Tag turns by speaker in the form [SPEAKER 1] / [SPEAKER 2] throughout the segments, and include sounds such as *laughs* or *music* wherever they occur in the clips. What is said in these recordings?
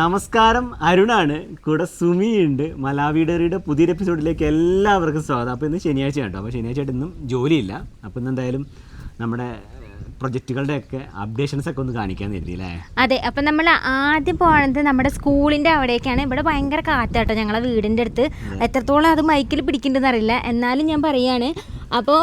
[SPEAKER 1] നമസ്കാരം അരുണാണ്. കൂടെ ഉണ്ട് മലാവിഡറിയുടെ പുതിയൊരു എപ്പിസോഡിലേക്ക് എല്ലാവർക്കും സ്വാഗതം. അപ്പോൾ ഇന്ന് ശനിയാഴ്ച കേട്ടോ. അപ്പോൾ ശനിയാഴ്ച ആയിട്ട് ഇന്നും ജോലിയില്ല. അപ്പോൾ ഇന്ന് എന്തായാലും നമ്മുടെ പ്രൊജക്റ്റുകളുടെ ഒക്കെ അപ്ഡേഷൻസ് ഒക്കെ ഒന്ന് കാണിക്കാൻ കരുതി അല്ലേ
[SPEAKER 2] അതെ അപ്പം നമ്മൾ ആദ്യം പോകണത് നമ്മുടെ സ്കൂളിന്റെ അവിടേക്കാണ്. ഇവിടെ ഭയങ്കര കാറ്റാട്ടോ ഞങ്ങളെ വീടിന്റെ അടുത്ത്. എത്രത്തോളം അത് മൈക്കിൽ പിടിക്കേണ്ടതെന്ന് അറിയില്ല. എന്നാലും ഞാൻ പറയാണ്. അപ്പോൾ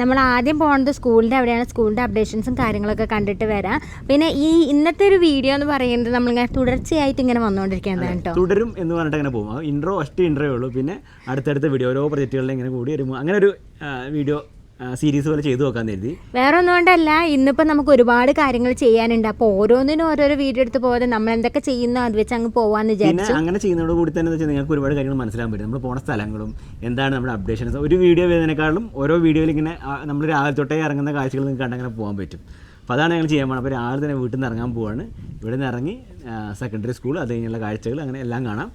[SPEAKER 2] നമ്മൾ ആദ്യം പോകുന്നത് സ്കൂളിന്റെ അവിടെയാണ്. സ്കൂളിന്റെ അപ്ഡേഷൻസും കാര്യങ്ങളൊക്കെ കണ്ടിട്ട് വരാം. പിന്നെ ഈ ഇന്നത്തെ ഒരു വീഡിയോ എന്ന് പറയുന്നത് നമ്മളിങ്ങനെ തുടർച്ചയായിട്ട് ഇങ്ങനെ വന്നുകൊണ്ടിരിക്കുകയാണ് കേട്ടോ.
[SPEAKER 1] തുടരും എന്ന് പറഞ്ഞിട്ട് അങ്ങനെ പോകും. ഇൻട്രോ ഫസ്റ്റ് ഇൻട്രോ ഉള്ളൂ. പിന്നെ അടുത്തടുത്ത വീഡിയോ ഓരോ പ്രൊജക്റ്റുകളിൽ ഇങ്ങനെ കൂടി വരുമ്പോൾ അങ്ങനെ ഒരു വീഡിയോ സീരീസ് പോലെ ചെയ്തു നോക്കാൻ കരുതി.
[SPEAKER 2] വേറെ ഒന്നും കൊണ്ടല്ല ഇന്നിപ്പോൾ നമുക്ക് ഒരുപാട് കാര്യങ്ങൾ ചെയ്യാനുണ്ട്. അപ്പോൾ ഓരോന്നിനും ഓരോരോ വീഡിയോ എടുത്ത് പോകാതെ നമ്മൾ എന്തൊക്കെ ചെയ്യുന്നോ അത് വെച്ച് അങ്ങ് പോകാമെന്ന് വിചാരിച്ചു.
[SPEAKER 1] അങ്ങനെ ചെയ്യുന്നതോട് കൂടി തന്നെ വെച്ചാൽ നിങ്ങൾക്ക് ഒരുപാട് കാര്യങ്ങൾ മനസ്സിലാൻ പറ്റും. നമ്മൾ പോണ സ്ഥലങ്ങളും എന്താണ് നമ്മുടെ അപ്ഡേഷൻസ് ഒരു വീഡിയോ വരുന്നതിനേക്കാളും ഓരോ വീഡിയോയിൽ ഇങ്ങനെ നമ്മൾ രാവിലെ തൊട്ടേ ഇറങ്ങുന്ന കാഴ്ചകൾ നിങ്ങൾക്ക് കണ്ടങ്ങനെ പോകാൻ പറ്റും. അപ്പോൾ അതാണ് ഞങ്ങൾ ചെയ്യാൻ പോകുന്നത് അപ്പോൾ രാവിലെ തന്നെ വീട്ടിൽ നിന്ന് ഇറങ്ങാൻ പോവാണ്. ഇവിടെ നിന്ന് ഇറങ്ങി സെക്കൻഡറി സ്കൂൾ അത് കഴിഞ്ഞുള്ള കാഴ്ചകൾ അങ്ങനെ എല്ലാം കാണാം.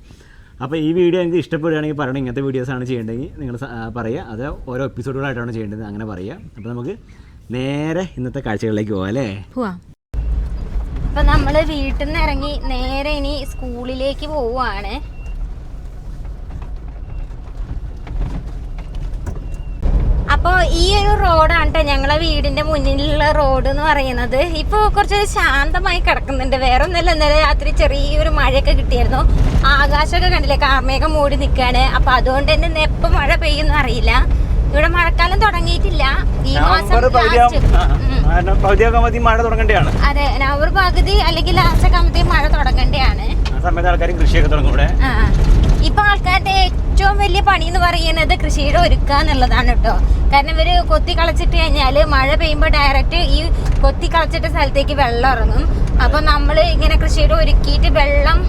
[SPEAKER 1] അപ്പോൾ ഈ വീഡിയോ നിങ്ങൾക്ക് ഇഷ്ടപ്പെടുകയാണെങ്കിൽ പറയണം ഇങ്ങനത്തെ വീഡിയോസാണ് ചെയ്യേണ്ടതെങ്കിൽ നിങ്ങൾ പറയുക. അത് ഓരോ എപ്പിസോഡുകളായിട്ടാണ് ചെയ്യേണ്ടത് അങ്ങനെ പറയുക. അപ്പോൾ നമുക്ക് നേരെ ഇന്നത്തെ കാഴ്ചകളിലേക്ക് പോകാം അല്ലേ?
[SPEAKER 2] പോവാം. അപ്പം നമ്മൾ വീട്ടിൽ നിന്ന് ഇറങ്ങി നേരെ ഇനി സ്കൂളിലേക്ക് പോവാണ് അപ്പോൾ ഈ ഒരു റോഡാണ് കേട്ടോ ഞങ്ങളെ വീടിന്റെ മുന്നിലുള്ള റോഡ് എന്ന് പറയുന്നത്. ഇപ്പോൾ കുറച്ചൊരു ശാന്തമായി കിടക്കുന്നുണ്ട്. വേറെ ഒന്നല്ല ഇന്നലെ രാത്രി ചെറിയൊരു മഴയൊക്കെ കിട്ടിയായിരുന്നു. ആകാശമൊക്കെ കണ്ടില്ലേ കാർമേഘം മൂടി നിൽക്കുകയാണ് അപ്പൊ അതുകൊണ്ട് തന്നെ എപ്പോൾ മഴ പെയ്യുമെന്ന് അറിയില്ല. ഇവിടെ മഴക്കാലം തുടങ്ങിയിട്ടില്ല. ഈ മാസം
[SPEAKER 1] മഴ തുടങ്ങേണ്ടതാണ്.
[SPEAKER 2] അതെ നവർ പകുതി അല്ലെങ്കിൽ ലാസ്റ്റ് ആകുമ്പോഴത്തേക്കും മഴ തുടങ്ങേണ്ടതാണ്.
[SPEAKER 1] ആ സമയത്ത് ആൾക്കാർ കൃഷിയൊക്കെ തുടങ്ങും ഇവിടെ.
[SPEAKER 2] ആ. ഇപ്പൊ ആൾക്കാരുടെ ഏറ്റവും വലിയ പണി എന്ന് പറയുന്നത് കൃഷിയുടെ ഒരുക്കുക എന്നുള്ളതാണ് കേട്ടോ. കാരണം ഇവർ കൊത്തി കളച്ചിട്ട് കഴിഞ്ഞാൽ മഴ പെയ്യുമ്പോൾ ഡയറക്റ്റ് ഈ കൊത്തി കളച്ചിട്ട സ്ഥലത്തേക്ക് വെള്ളം ഇറങ്ങും. അപ്പൊ നമ്മൾ ഇങ്ങനെ കൃഷിയുടെ ഒരുക്കിയിട്ട് വെള്ളം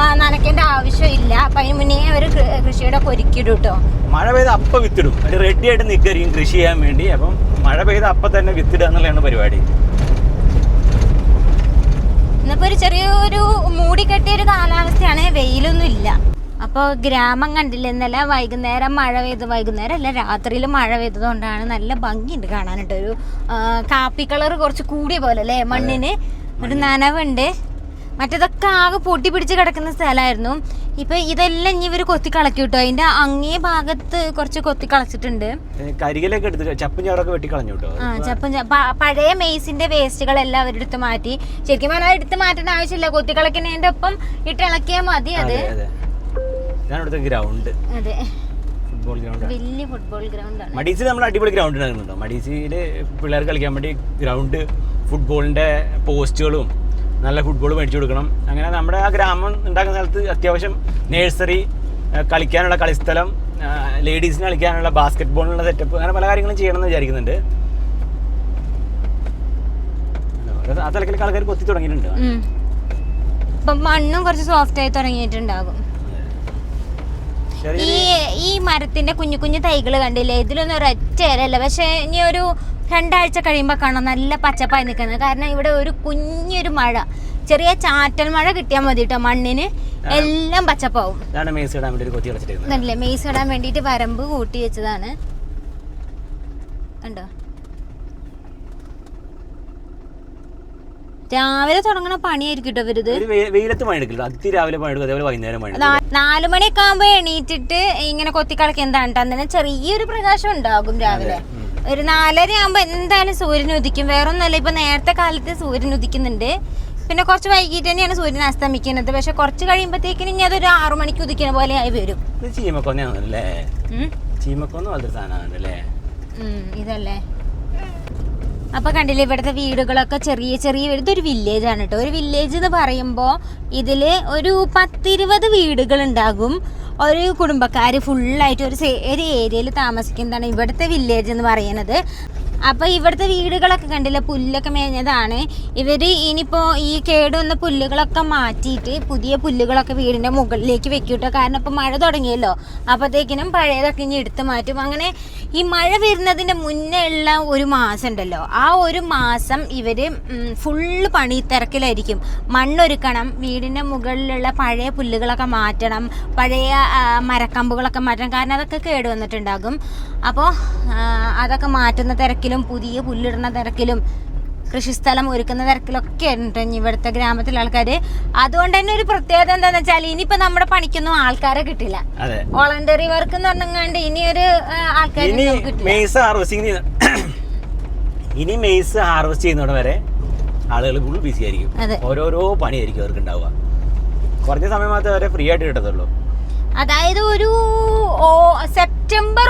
[SPEAKER 2] നനക്കേണ്ട നനയ്ക്കേണ്ട ആവശ്യമില്ല. അപ്പൊ അതിന് മുന്നേ അവർ കൃഷിയുടെ ഒരുക്കിയിടും കേട്ടോ.
[SPEAKER 1] മഴ പെയ്ത് അപ്പൊ വിത്തിടും. റെഡി ആയിട്ട് നിൽക്കുകയായിരിക്കും കൃഷി ചെയ്യാൻ വേണ്ടി. അപ്പം മഴ പെയ്ത് അപ്പൊ തന്നെ വിത്തിടുക എന്നുള്ളതാണ് പരിപാടി.
[SPEAKER 2] ഇന്നിപ്പോ ഒരു ചെറിയൊരു മൂടിക്കെട്ടിയ ഒരു കാലാവസ്ഥയാണ്. വെയിലൊന്നും ഇല്ല. അപ്പോൾ ഗ്രാമം കണ്ടില്ല? ഇന്നലെ വൈകുന്നേരം മഴ പെയ്ത് വൈകുന്നേരം അല്ല രാത്രിയിൽ മഴ പെയ്തതുകൊണ്ടാണ് നല്ല ഭംഗിയുണ്ട് കാണാനായിട്ട്. ഒരു കാപ്പി കളർ കുറച്ച് കൂടിയ പോലെ അല്ലേ മണ്ണിന്? ഒരു നനവുണ്ട്. മറ്റേതൊക്കെ ആകെ പൊട്ടി പിടിച്ച് കിടക്കുന്ന സ്ഥലമായിരുന്നു. ഇപ്പൊ ഇതെല്ലാം ഇനി ഇവർ കൊത്തി കളക്കി കിട്ടും അതിന്റെ അങ്ങേ ഭാഗത്ത് കുറച്ച് കൊത്തി കളച്ചിട്ടുണ്ട്.
[SPEAKER 1] എടുത്ത് ചപ്പും ചവറൊക്കെ വെട്ടി കളഞ്ഞു കേട്ടോ
[SPEAKER 2] ആ ചപ്പും പഴയ മെയ്സിന്റെ വേസ്റ്റുകളെല്ലാം അവരെടുത്ത് മാറ്റി. ശരിക്കും പറഞ്ഞാൽ എടുത്ത് മാറ്റേണ്ട ആവശ്യമില്ല. കൊത്തി കളക്കുന്നതിന്റെ ഒപ്പം ഇട്ടിളക്കിയാൽ മതി അതെ.
[SPEAKER 1] ഇതാണ് ഇവിടുത്തെ ഗ്രൗണ്ട്
[SPEAKER 2] അതെ
[SPEAKER 1] ഫുട്ബോൾ ഗ്രൗണ്ട്
[SPEAKER 2] വലിയ ഫുട്ബോൾ ഗ്രൗണ്ടാണ്
[SPEAKER 1] മഡീസിൽ നമ്മൾ അടിപൊളി ഗ്രൗണ്ട് ഉണ്ടാകുന്നുണ്ടോ പിള്ളേർ കളിക്കാൻ വേണ്ടി ഗ്രൗണ്ട് ഫുട്ബോളിന്റെ പോസ്റ്റുകളും നല്ല ഫുട്ബോൾ മേടിച്ചു കൊടുക്കണം. അങ്ങനെ നമ്മുടെ ആ ഗ്രാമം ഉണ്ടാക്കുന്ന സ്ഥലത്ത് അത്യാവശ്യം നേഴ്സറി കളിക്കാനുള്ള കളിസ്ഥലം ലേഡീസിന് കളിക്കാനുള്ള ബാസ്കറ്റ് ബോളിനുള്ള സെറ്റപ്പ് അങ്ങനെ പല കാര്യങ്ങളും ചെയ്യണമെന്ന് വിചാരിക്കുന്നുണ്ട്. ആ തലക്കിലേക്ക് ആൾക്കാർ കൊത്തി തുടങ്ങിയിട്ടുണ്ട്.
[SPEAKER 2] മണ്ണും കുറച്ച് സോഫ്റ്റ് ആയി തുടങ്ങിയിട്ടുണ്ടാകും. ഈ ഈ മരത്തിന്റെ കുഞ്ഞു കുഞ്ഞു തൈകൾ കണ്ടില്ലേ? ഇതിലൊന്നും ഒരൊറ്റ ഇലല്ല പക്ഷെ ഇനി ഒരു രണ്ടാഴ്ച കഴിയുമ്പോൾ കാണാം. നല്ല പച്ചപ്പായി നിൽക്കുന്നത്. കാരണം ഇവിടെ ഒരു കുഞ്ഞൊരു മഴ. ചെറിയ ചാറ്റൽ മഴ കിട്ടിയാൽ മതി കേട്ടോ മണ്ണിന് എല്ലാം പച്ചപ്പാവും. മെയ്സ് ഇടാൻ വേണ്ടിയിട്ട് വരമ്പ് കൂട്ടി വെച്ചതാണ്. കണ്ടോ? രാവിലെ തുടങ്ങണ പണിയായിരിക്കും കേട്ടോ
[SPEAKER 1] വെയിലത്ത് പണിയെടുക്കില്ല അതി രാവിലെ പണിയെടുക്കും അതേപോലെ വൈകുന്നേരം
[SPEAKER 2] നാല് മണിയൊക്കെ ആകുമ്പോ എണീറ്റിട്ട് ഇങ്ങനെ കൊത്തിക്കളക്ക് എന്താണ്. അന്നേരം ചെറിയൊരു പ്രകാശം ഉണ്ടാകും രാവിലെ. ഒരു നാലര ആകുമ്പോ എന്തായാലും സൂര്യൻ ഉദിക്കും. വേറൊന്നല്ല ഇപ്പൊ നേരത്തെ കാലത്ത് സൂര്യൻ ഉദിക്കുന്നുണ്ട്. പിന്നെ കുറച്ച് വൈകിട്ട് തന്നെയാണ് സൂര്യൻ അസ്തമിക്കുന്നത്. പക്ഷെ കുറച്ച് കഴിയുമ്പോഴത്തേക്കിനും ഇനി അതൊരു ആറു മണിക്ക് ഉദിക്കുന്ന പോലെ ആയി വരും.
[SPEAKER 1] ഇത് ചീമക്കൊന്നും
[SPEAKER 2] ഇതല്ലേ? അപ്പൊ കണ്ടില്ലേ ഇവിടുത്തെ വീടുകളൊക്കെ ചെറിയ ചെറിയ ഇതൊരു വില്ലേജ് ആണ് കേട്ടോ ഒരു വില്ലേജ് എന്ന് പറയുമ്പോൾ ഇതിൽ ഒരു പത്തിരുപത് വീടുകൾ ഉണ്ടാകും. ഒരു കുടുംബക്കാർ ഫുള്ളായിട്ട് ഒരു ഒരു ഏരിയയിൽ താമസിക്കുന്നതാണ് ഇവിടുത്തെ വില്ലേജ് എന്ന് പറയുന്നത് അപ്പോൾ ഇവിടുത്തെ വീടുകളൊക്കെ കണ്ടില്ല? പുല്ലൊക്കെ മേഞ്ഞതാണ്. ഇവർ ഇനിയിപ്പോൾ ഈ കേടുവന്ന പുല്ലുകളൊക്കെ മാറ്റിയിട്ട് പുതിയ പുല്ലുകളൊക്കെ വീടിന്റെ മുകളിലേക്ക് വെക്കൂട്ടോ. കാരണം ഇപ്പോൾ മഴ തുടങ്ങിയല്ലോ. അപ്പോഴത്തേക്കിനും പഴയതൊക്കെ ഇനി എടുത്ത് മാറ്റും. അങ്ങനെ ഈ മഴ വരുന്നതിന്റെ മുന്നേ ഉള്ള ഒരു മാസം ഉണ്ടല്ലോ. ആ ഒരു മാസം ഇവർ ഫുള്ള് പണി തിരക്കിലായിരിക്കും മണ്ണൊരുക്കണം വീടിന്റെ മുകളിലുള്ള പഴയ പുല്ലുകളൊക്കെ മാറ്റണം പഴയ മരക്കമ്പുകളൊക്കെ മാറ്റണം. കാരണം അതൊക്കെ കേടുവന്നിട്ടുണ്ടാകും അപ്പോൾ അതൊക്കെ മാറ്റുന്ന തിരക്കിലും പുതിയ പുല്ലിടുന്ന തിരക്കിലും കൃഷിസ്ഥലം ഒരുക്കുന്ന തിരക്കിലൊക്കെ ഉണ്ട്. ഇവിടുത്തെ ഗ്രാമത്തിലെ ആൾക്കാർ അതുകൊണ്ട് തന്നെ ഒരു പ്രത്യേകത എന്താണെന്ന് വെച്ചാൽ ഇനിയിപ്പോ നമ്മുടെ പണിക്കൊന്നും ആൾക്കാരെ കിട്ടില്ല. വോളണ്ടറി വർക്ക് എന്ന് പറഞ്ഞാണ്ട് ഇനി ഒരു ആൾക്കാർ
[SPEAKER 1] ഇനി മെയ്സ് ഹാർവസ്റ്റ് ചെയ്യുന്നവിടെ വരെ ആളുകൾ ഫുൾ ബിസി ആയിരിക്കും. ഓരോരോ പണിയായിരിക്കും അവർക്ക് ഉണ്ടാവുക. കുറഞ്ഞ സമയം മാത്രമേ അവരെ ഫ്രീ ആയിട്ട് കിട്ടത്തുള്ളൂ.
[SPEAKER 2] അതായത് ഒരു ഓ- സെപ്റ്റംബർ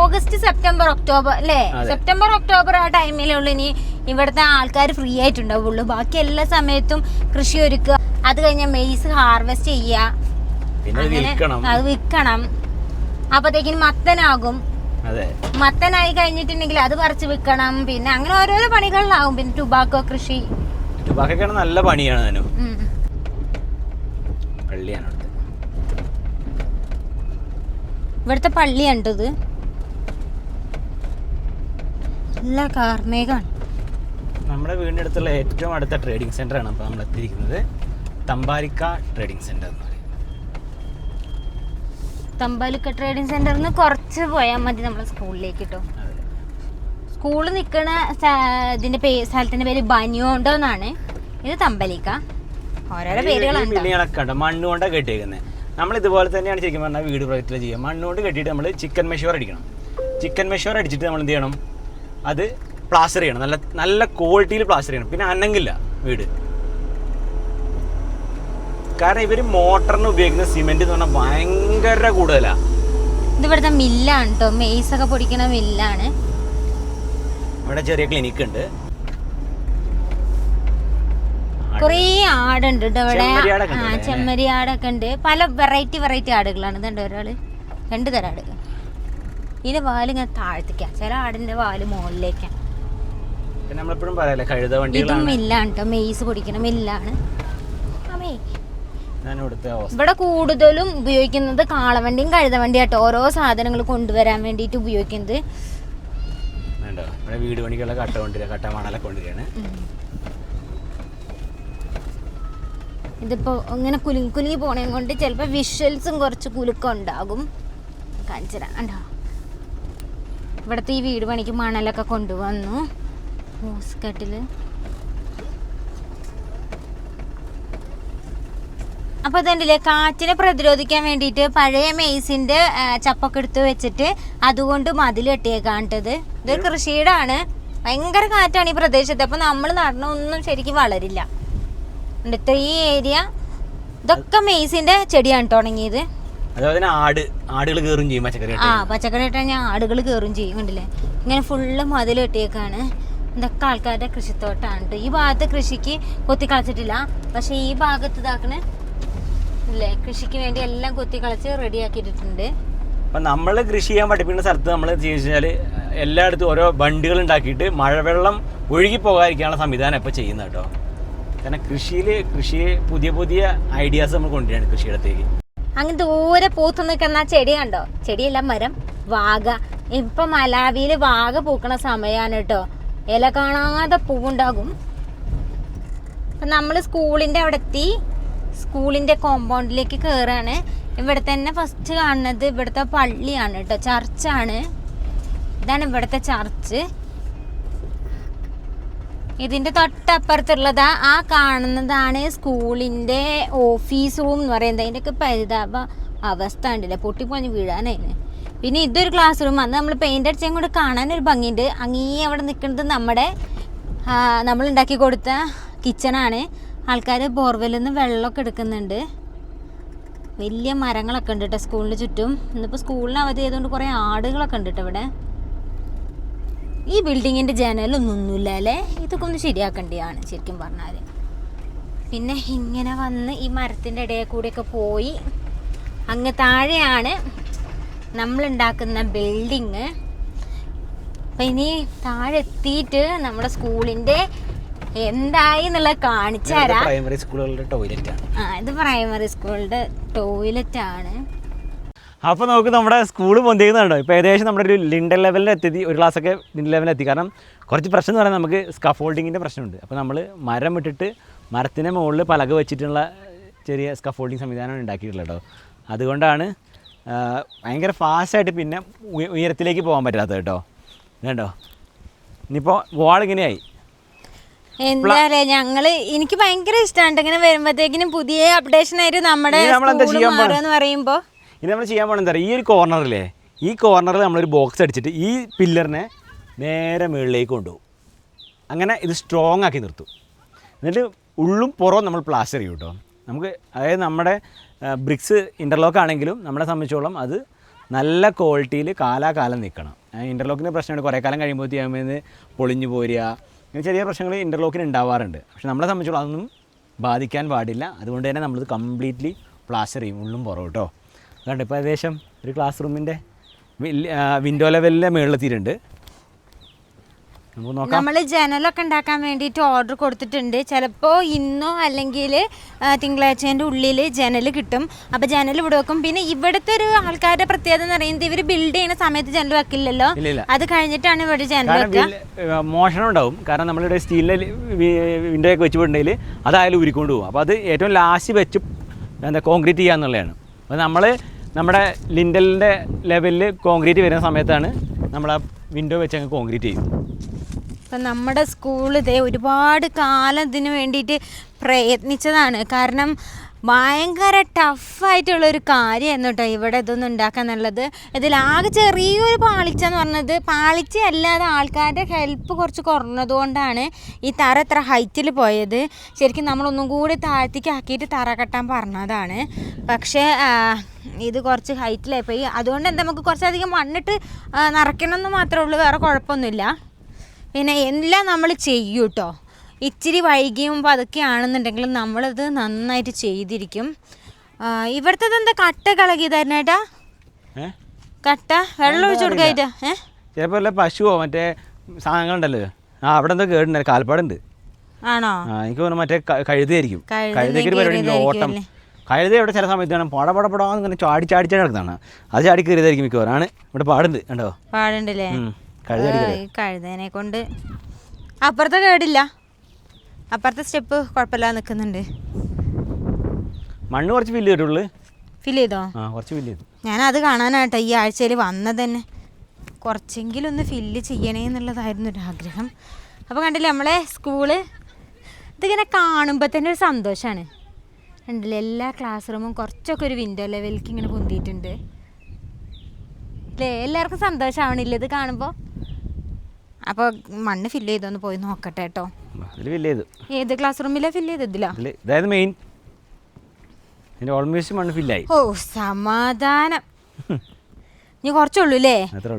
[SPEAKER 2] ഓഗസ്റ്റ് സെപ്റ്റംബർ ഒക്ടോബർ അല്ലേ? സെപ്റ്റംബർ ഒക്ടോബർ ആ ടൈമിലുള്ള ഇനി ഇവിടുത്തെ ആൾക്കാർ ഫ്രീ ആയിട്ടുണ്ടാവുള്ളൂ. ബാക്കി എല്ലാ സമയത്തും കൃഷി ഒരുക്കുക. അത് കഴിഞ്ഞ മെയ്സ് ഹാർവെസ്റ്റ് ചെയ്യുക.
[SPEAKER 1] അത് വിൽക്കണം.
[SPEAKER 2] അപ്പത്തേക്കിന് മത്തനാകും. മത്തനായി കഴിഞ്ഞിട്ടുണ്ടെങ്കിൽ അത് പറിച്ച് വിൽക്കണം. പിന്നെ അങ്ങനെ ഓരോരോ പണികളിലാവും. പിന്നെ ടുബാക്കോ കൃഷി.
[SPEAKER 1] ടുബാക്കോ നല്ല പണിയാണ്. പള്ളിയാണ്
[SPEAKER 2] ഇവിടുത്തെ പള്ളിയുണ്ട് ഇത് നല്ല കാർമേഘാണ്
[SPEAKER 1] നമ്മുടെ വീടിന്റെ അടുത്തുള്ള ഏറ്റവും അടുത്ത ട്രേഡിംഗ് സെന്ററാണ് അപ്പോൾ നമ്മൾ എത്തിയിരിക്കുന്നത്. തമ്പാലിക്ക ട്രേഡിംഗ് സെന്റർ എന്ന് പറയുന്നത്
[SPEAKER 2] തമ്പാലിക്ക ട്രേഡിംഗ് സെന്ററിൽ നിന്ന് കുറച്ച് പോയാൽ മതി നമ്മളെ സ്കൂളിലേക്ക് കേട്ടോ
[SPEAKER 1] സ്കൂളിൽ
[SPEAKER 2] സ്കൂൾ നിൽക്കുന്ന ഇതിന്റെ പേ സ്ഥലത്തിന്റെ പേര് ബനിയോണ്ടോ എന്നാണ് ഇത് തമ്പലിക്ക. ഓരോരോ
[SPEAKER 1] പേരുകളാണ് മണ്ണ് കൊണ്ടാണ് കെട്ടിയേക്കുന്നത് നമ്മൾ ഇതുപോലെ തന്നെയാണ് ശരിക്കും പറഞ്ഞാൽ വീട് പ്രൊജക്റ്റിൽ ചെയ്യുക. മണ്ണുകൊണ്ട് കെട്ടിയിട്ട് നമ്മൾ ചിക്കൻ മെഷോർ അടിക്കണം. ചിക്കൻ മെഷോർ അടിച്ചിട്ട് നമ്മൾ എന്ത് ചെയ്യണം? അത് പ്ലാസ്റ്റർ ചെയ്യണം. നല്ല നല്ല ക്വാളിറ്റിയിൽ പ്ലാസ്റ്റർ ചെയ്യണം. പിന്നെ അനങ്ങില്ല വീട്. കാരണം ഇവർ മോട്ടറിന് ഉപയോഗിക്കുന്ന സിമെന്റ് എന്ന് പറഞ്ഞാൽ ഭയങ്കര കൂടുതലാണ്
[SPEAKER 2] ഇത് ഇവിടുത്തെ മില്ലാണ് കേട്ടോ മെയ്സ് ഒക്കെ പൊടിക്കുന്ന മില്ലാണ്
[SPEAKER 1] ഇവിടെ ചെറിയ ക്ലിനിക്ക് ഉണ്ട്.
[SPEAKER 2] കുറേ ആടുണ്ട് കേട്ടോ ഇവിടെ. ആ
[SPEAKER 1] ഉണ്ട്
[SPEAKER 2] ആടൊക്കെ ഉണ്ട്. പല വെറൈറ്റി വെറൈറ്റി ആടുകളാണ്. ഇതുണ്ട് ഒരാൾ. രണ്ട് തരം ആടുകൾ. ഇതിന്റെ വാൽ ഇങ്ങനെ താഴ്ത്തിക്കാം. ചില ആടിന്റെ വാൽ മുകളിലേക്കാണ്
[SPEAKER 1] പിന്നെ നമ്മളെപ്പോഴും പറയാല്ലേ കഴുത
[SPEAKER 2] ഇതും മില്ലാണ് കേട്ടോ. മെയ്സ് പൊടിക്കണ
[SPEAKER 1] ഇല്ലാണ്
[SPEAKER 2] ഇവിടെ കൂടുതലും ഉപയോഗിക്കുന്നത് കാളവണ്ടിയും കഴുതവണ്ടിയും ആട്ടോ ഓരോ സാധനങ്ങൾ കൊണ്ടുവരാൻ വേണ്ടിയിട്ട് ഉപയോഗിക്കുന്നത്.
[SPEAKER 1] വീട് പണിക്കുള്ള കട്ട കൊണ്ടുവരിക കട്ട മണലൊക്കെ കൊണ്ടുവരികയാണ്.
[SPEAKER 2] ഉം. ഇതിപ്പോ ഇങ്ങനെ കുലുങ്ങി കുലുങ്ങി പോണേ കൊണ്ട് ചിലപ്പോൾ വിഷ്വൽസും കുറച്ച് കുലുക്കം ഉണ്ടാകും കാണിച്ചരാ കണ്ടോ? ഇവിടുത്തെ ഈ വീട് പണിക്ക് മണലൊക്കെ കൊണ്ടുവന്നു. മൂസ്കട്ടിൽ അപ്പോൾ ഇതുണ്ടല്ലേ കാറ്റിനെ പ്രതിരോധിക്കാൻ വേണ്ടിയിട്ട് പഴയ മെയ്സിന്റെ ആ, ചപ്പൊക്കെ എടുത്ത് വെച്ചിട്ട് അതുകൊണ്ട് മതിൽ കെട്ടിയേക്കാണ്ടത് ഇത് കൃഷിയുടെ ആണ് ഭയങ്കര കാറ്റാണ് ഈ പ്രദേശത്ത്. അപ്പൊ നമ്മൾ നടണ ഒന്നും ശരിക്കും വളരില്ല. ഉണ്ട്. ഇത്ര ഈ ഏരിയ ഇതൊക്കെ മെയ്സിന്റെ ചെടിയാണ് തുടങ്ങിയത്
[SPEAKER 1] അതുപോലെ ആട് ആടുകൾ കയറും ചെയ്യും പച്ചക്കറി
[SPEAKER 2] ആ പച്ചക്കറി ഇട്ടാൽ ഞാൻ ആടുകൾ കയറും ചെയ്യും കണ്ടില്ലേ? ഇങ്ങനെ ഫുള്ള് മതിൽ കെട്ടിയേക്കാണ് ഇതൊക്കെ ആൾക്കാരുടെ കൃഷിത്തോട്ടാണ് ട്ടോ. ഈ ഭാഗത്ത് കൃഷിക്ക് കൊത്തി കളച്ചിട്ടില്ല പക്ഷെ ഈ ഭാഗത്ത് ഇതാക്കണ അല്ലേ കൃഷിക്ക് വേണ്ടി എല്ലാം കൊത്തി കളച്ച് റെഡിയാക്കിയിട്ടുണ്ട്
[SPEAKER 1] അപ്പം നമ്മൾ കൃഷി ചെയ്യാൻ പഠിപ്പിക്കുന്ന സ്ഥലത്ത് നമ്മൾ വെച്ചാൽ എല്ലായിടത്തും ഓരോ ബണ്ടുകൾ ഉണ്ടാക്കിയിട്ട് മഴവെള്ളം ഒഴുകി പോകാതിരിക്കാനുള്ള സംവിധാനം ഇപ്പൊ ചെയ്യുന്നത് കേട്ടോ കാരണം കൃഷിയിൽ കൃഷി പുതിയ പുതിയ ഐഡിയാസ് നമ്മൾ കൊണ്ടുവരികയാണ് കൃഷിയിടത്തേക്ക്.
[SPEAKER 2] അങ്ങ് ദൂരെ പൂത്ത് നിൽക്കുന്ന ചെടി കണ്ടോ? ചെടിയല്ല മരം വാഗ. ഇപ്പൊ മലാവിയിൽ വാഗ പൂക്കണ സമയമാണ് കേട്ടോ. ഇല കാണാതെ പൂവുണ്ടാകും. അപ്പൊ നമ്മൾ സ്കൂളിന്റെ അവിടെ എത്തി സ്കൂളിന്റെ കോമ്പൗണ്ടിലേക്ക് കയറാണ് ഇവിടെ തന്നെ ഫസ്റ്റ് കാണുന്നത് ഇവിടുത്തെ പള്ളിയാണ് കേട്ടോ ചർച്ചാണ്. ഇതാണ് ഇവിടുത്തെ ചർച്ച്. ഇതിന്റെ തൊട്ടപ്പുറത്തുള്ളത് ആ കാണുന്നതാണ് സ്കൂളിന്റെ ഓഫീസ് റൂം എന്ന് പറയുന്നത്. അതിന്റെയൊക്കെ പരിതാപ അവസ്ഥ ഉണ്ടല്ലേ പൊട്ടിപ്പോഞ്ഞ് വീഴാനായിരുന്നു പിന്നെ ഇതൊരു ക്ലാസ് റൂം അന്ന് നമ്മൾ പെയിന്റ് അടിച്ചും കൂടെ കാണാനൊരു ഭംഗിയുണ്ട്. അങ്ങേ അവിടെ നിൽക്കുന്നത് നമ്മുടെ നമ്മൾ ഉണ്ടാക്കി കൊടുത്ത കിച്ചണാണ് ആൾക്കാർ ബോർവെല്ലിൽ നിന്ന് വെള്ളമൊക്കെ എടുക്കുന്നുണ്ട്. വലിയ മരങ്ങളൊക്കെ ഉണ്ട് കേട്ടോ സ്കൂളിന് ചുറ്റും. ഇന്നിപ്പോൾ സ്കൂളിന് അവധി ആയതുകൊണ്ട് കുറേ ആടുകളൊക്കെ ഉണ്ട് കേട്ടോ ഇവിടെ. ഈ ബിൽഡിങ്ങിന്റെ ജനലൊന്നും ഒന്നുമില്ല അല്ലേ? ഇതൊക്കെ ഒന്ന് ശരിയാക്കേണ്ടതാണ് ശരിക്കും പറഞ്ഞാൽ പിന്നെ ഇങ്ങനെ വന്ന് ഈ മരത്തിന്റെ ഇടയിൽ കൂടെയൊക്കെ പോയി അങ്ങ് താഴെയാണ് നമ്മൾ ഉണ്ടാക്കുന്ന ബിൽഡിങ് അപ്പം ഇനി താഴെ എത്തിയിട്ട് നമ്മുടെ സ്കൂളിന്റെ എന്തായി എന്നുള്ളത് കാണിച്ചു തരാം.
[SPEAKER 1] പ്രൈമറി സ്കൂളുകളുടെ ടോയ്ലറ്റ്
[SPEAKER 2] ആ ഇത് പ്രൈമറി സ്കൂളിന്റെ ടോയ്ലറ്റ് ആണ്.
[SPEAKER 1] അപ്പോൾ നമുക്ക് നമ്മുടെ സ്കൂൾ പൊന്തിക്കുന്നുണ്ടോ ഇപ്പോൾ ഏകദേശം നമ്മുടെ ഒരു ലിൻഡൽ ലെവലിൽ എത്തി ഒരു ക്ലാസ്സൊക്കെ ലിൻഡൽ ലെവലിൽ എത്തി. കാരണം കുറച്ച് പ്രശ്നം എന്ന് പറയുന്നത് നമുക്ക് സ്കഫോൾഡിങ്ങിന്റെ പ്രശ്നമുണ്ട്. അപ്പോൾ നമ്മൾ മരം ഇട്ടിട്ട് മരത്തിന്റെ മുകളിൽ പലക വെച്ചിട്ടുള്ള ചെറിയ സ്കഫോൾഡിങ് സംവിധാനമാണ് ഉണ്ടാക്കിയിട്ടുള്ളത് കേട്ടോ അതുകൊണ്ടാണ് ഭയങ്കര ഫാസ്റ്റായിട്ട് പിന്നെ ഉയ- ഉയരത്തിലേക്ക് പോകാൻ പറ്റാത്തത് കേട്ടോ ഇതുണ്ടോ? ഇനിയിപ്പോൾ വാൾ ഇങ്ങനെയായി.
[SPEAKER 2] എന്താല്ലേ ഞങ്ങൾ എനിക്ക് ഭയങ്കര ഇഷ്ടമാണ് ഇങ്ങനെ വരുമ്പോഴത്തേക്കിനും പുതിയ അപ്ഡേഷൻ ആയിട്ട് നമ്മുടെ പറയുമ്പോ.
[SPEAKER 1] ഇത് നമ്മൾ ചെയ്യാൻ പോകണം എന്താ ഈ ഒരു കോർണറിലെ ഈ കോർണറിൽ നമ്മളൊരു ബോക്സ് അടിച്ചിട്ട് ഈ പില്ലറിനെ നേരെ മുകളിലേക്ക് കൊണ്ടുപോകും. അങ്ങനെ ഇത് സ്ട്രോങ് ആക്കി നിർത്തും. എന്നിട്ട് ഉള്ളും പുറവും നമ്മൾ പ്ലാസ്റ്റർ ചെയ്യും കേട്ടോ നമുക്ക് അതായത് നമ്മുടെ ബ്രിക്സ് ഇന്റർലോക്ക് ആണെങ്കിലും നമ്മളെ സംബന്ധിച്ചോളം അത് നല്ല ക്വാളിറ്റിയിൽ കാലാകാലം നിൽക്കണം ഇന്റർലോക്കിന്റെ പ്രശ്നമാണ് കുറേ കാലം കഴിയുമ്പോൾ ചെയ്യുമ്പോൾ പൊളിഞ്ഞു പോരുക. ഇങ്ങനെ ചെറിയ പ്രശ്നങ്ങൾ ഇന്റർലോക്കിന് ഉണ്ടാവാറുണ്ട്. പക്ഷെ നമ്മളെ സംബന്ധിച്ചോളം അതൊന്നും ബാധിക്കാൻ പാടില്ല. അതുകൊണ്ട് തന്നെ നമ്മളിത് കംപ്ലീറ്റ്ലി പ്ലാസ്റ്റർ ചെയ്യും ഉള്ളും പുറവും കേട്ടോ അതുകൊണ്ട് ഇപ്പോൾ ഏകദേശം ഒരു ക്ലാസ് റൂമിന്റെ വിൻഡോ നമുക്ക് നോക്കാം.
[SPEAKER 2] നമ്മൾ ജനലൊക്കെ ഉണ്ടാക്കാൻ വേണ്ടിയിട്ട് ഓർഡർ കൊടുത്തിട്ടുണ്ട്. ചിലപ്പോൾ ഇന്നോ അല്ലെങ്കിൽ തിങ്കളാഴ്ചേന്റെ ഉള്ളിൽ ജനൽ കിട്ടും. അപ്പോൾ ജനൽ ഇവിടെ വെക്കും. പിന്നെ ഇവിടുത്തെ ഒരു ആൾക്കാരുടെ പ്രത്യേകത എന്ന് പറയുന്നത് ഇവർ ബിൽഡ് ചെയ്യുന്ന സമയത്ത് ജനൽ വെക്കില്ലല്ലോ. അത് കഴിഞ്ഞിട്ടാണ് ഇവിടെ ജനൽ വെക്കുക.
[SPEAKER 1] മോഷണം ഉണ്ടാവും. കാരണം നമ്മളിവിടെ സ്റ്റീലിന്റെ വിൻഡോ ഒക്കെ വെച്ചിട്ടുണ്ടെങ്കിൽ അതായാലും ഉരുക്കൊണ്ട് പോകും അപ്പോൾ അത് ഏറ്റവും ലാസ്റ്റ് വെച്ച് എന്താ കോൺക്രീറ്റ് ചെയ്യുക എന്നുള്ളതാണ് അപ്പോൾ നമ്മൾ നമ്മുടെ ലിൻഡലിന്റെ ലെവലിൽ കോൺക്രീറ്റ് വരുന്ന സമയത്താണ് നമ്മൾ ആ വിൻഡോ വെച്ച് അങ്ങ് കോൺക്രീറ്റ് ചെയ്യും.
[SPEAKER 2] ഇപ്പം നമ്മുടെ സ്കൂൾ ഒരുപാട് കാലം ഇതിന് വേണ്ടിയിട്ട് പ്രയത്നിച്ചതാണ്. കാരണം ഭയങ്കര ടഫായിട്ടുള്ള ഒരു കാര്യമായിരുന്നു കേട്ടോ ഇവിടെ ഇതൊന്നും ഉണ്ടാക്കുക എന്നുള്ളത്. ഇതിലാകെ ചെറിയൊരു പാളിച്ച എന്ന് പറഞ്ഞത് പാളിച്ച അല്ലാതെ ആൾക്കാരുടെ ഹെൽപ്പ് കുറച്ച് കുറഞ്ഞതുകൊണ്ടാണ് ഈ തറ എത്ര ഹൈറ്റിൽ പോയത്. ശരിക്കും നമ്മളൊന്നും കൂടി താഴ്ത്തിക്ക് ആക്കിയിട്ട് തറ കെട്ടാൻ പറഞ്ഞതാണ്. പക്ഷേ ഇത് കുറച്ച് ഹൈറ്റിലായി പോയി. അതുകൊണ്ട് എന്താ നമുക്ക് കുറച്ചധികം മണ്ണിട്ട് നിറയ്ക്കണമെന്ന് മാത്രമേ ഉള്ളൂ. വേറെ കുഴപ്പമൊന്നുമില്ല. പിന്നെ എല്ലാം നമ്മൾ ചെയ്യൂട്ടോ. ഇച്ചിരി വൈകിയും പതുക്കെയാണെന്നുണ്ടെങ്കിലും നമ്മളത് നന്നായിട്ട് ചെയ്തിരിക്കും. ഇവിടുത്തെ എന്താ കട്ട കളകിയതായിരുന്നു ഏട്ടാ
[SPEAKER 1] ഏ?
[SPEAKER 2] കട്ട? വെള്ളം ഒഴിച്ചു കൊടുക്കായിട്ടാ ഏഹ്
[SPEAKER 1] ചിലപ്പോ വല്ല പശുവോ മറ്റേ സാധനങ്ങളുണ്ടല്ലോ ആ അവിടെ എന്തോ കേടുണ്ട് കാൽപ്പാടുണ്ട്.
[SPEAKER 2] ആണോ?
[SPEAKER 1] ആ എനിക്ക് തോന്നുന്നു മറ്റേ ക- കഴുതയായിരിക്കും.
[SPEAKER 2] കഴുത
[SPEAKER 1] കഴുതയ്ക്ക് ഒരു പരിപാടി ഉണ്ട്, ഓട്ടം. കഴുത ഇവിടെ ചില സമയത്ത് കാണാം. പട പട പടാന്ന് ഇങ്ങനെ ചാടി ചാടി ചാടി നടക്കുന്നതാണ്. അത് ചാടി കയറിയതായിരിക്കും മിക്കവാറും. ആണ്. ഇവിടെ പാടുണ്ട് കണ്ടോ?
[SPEAKER 2] പാടുണ്ടല്ലേ
[SPEAKER 1] ഉം. കഴുത ചാടി കയറി
[SPEAKER 2] കഴുതേനെ കൊണ്ട് അപ്പുറത്തെ കേടില്ല. അപ്പുറത്തെ സ്റ്റെപ്പ് കുഴപ്പമില്ലാതെ നിൽക്കുന്നുണ്ട്.
[SPEAKER 1] മണ്ണ് കുറച്ച് ഫില്ല് ചെയ്തിട്ടുള്ളു.
[SPEAKER 2] ഫിൽ ചെയ്തോ?
[SPEAKER 1] ആ കുറച്ച് ഫില്ല് ചെയ്തു.
[SPEAKER 2] ഞാൻ അത് കാണാനാട്ടോ ഈ ആഴ്ചയിൽ വന്നത് തന്നെ കുറച്ചെങ്കിലും ഒന്ന് ഫില്ല് ചെയ്യണേ എന്നുള്ളതായിരുന്നു ഒരു ആഗ്രഹം. അപ്പോൾ കണ്ടില്ലേ നമ്മളെ സ്കൂൾ ഇതിങ്ങനെ കാണുമ്പോൾ തന്നെ ഒരു സന്തോഷമാണ് കണ്ടില്ലേ എല്ലാ ക്ലാസ് റൂമും കുറച്ചൊക്കെ ഒരു വിൻഡോ ലെവലിലേക്ക് ഇങ്ങനെ പൊന്തിയിട്ടുണ്ട്. അല്ലേ എല്ലാവർക്കും സന്തോഷമാവണില്ല ഇത് കാണുമ്പോൾ അപ്പോൾ മണ്ണ് ഫില്ല് ചെയ്തൊന്ന് പോയി നോക്കട്ടെ കേട്ടോ
[SPEAKER 1] അതിൽ ഫില്ല് ചെയ്തു.
[SPEAKER 2] ഏത് ക്ലാസ് റൂമിലാ ഫില്ല്
[SPEAKER 1] ഇതായത് മെയിൻ അതിന്റെ ഓൾമോസ്റ്റ് മണ്ണ് ഫില്ലായി
[SPEAKER 2] ഓ സമാധാനം. ഇനി കുറച്ചുള്ളൂ അല്ലേ.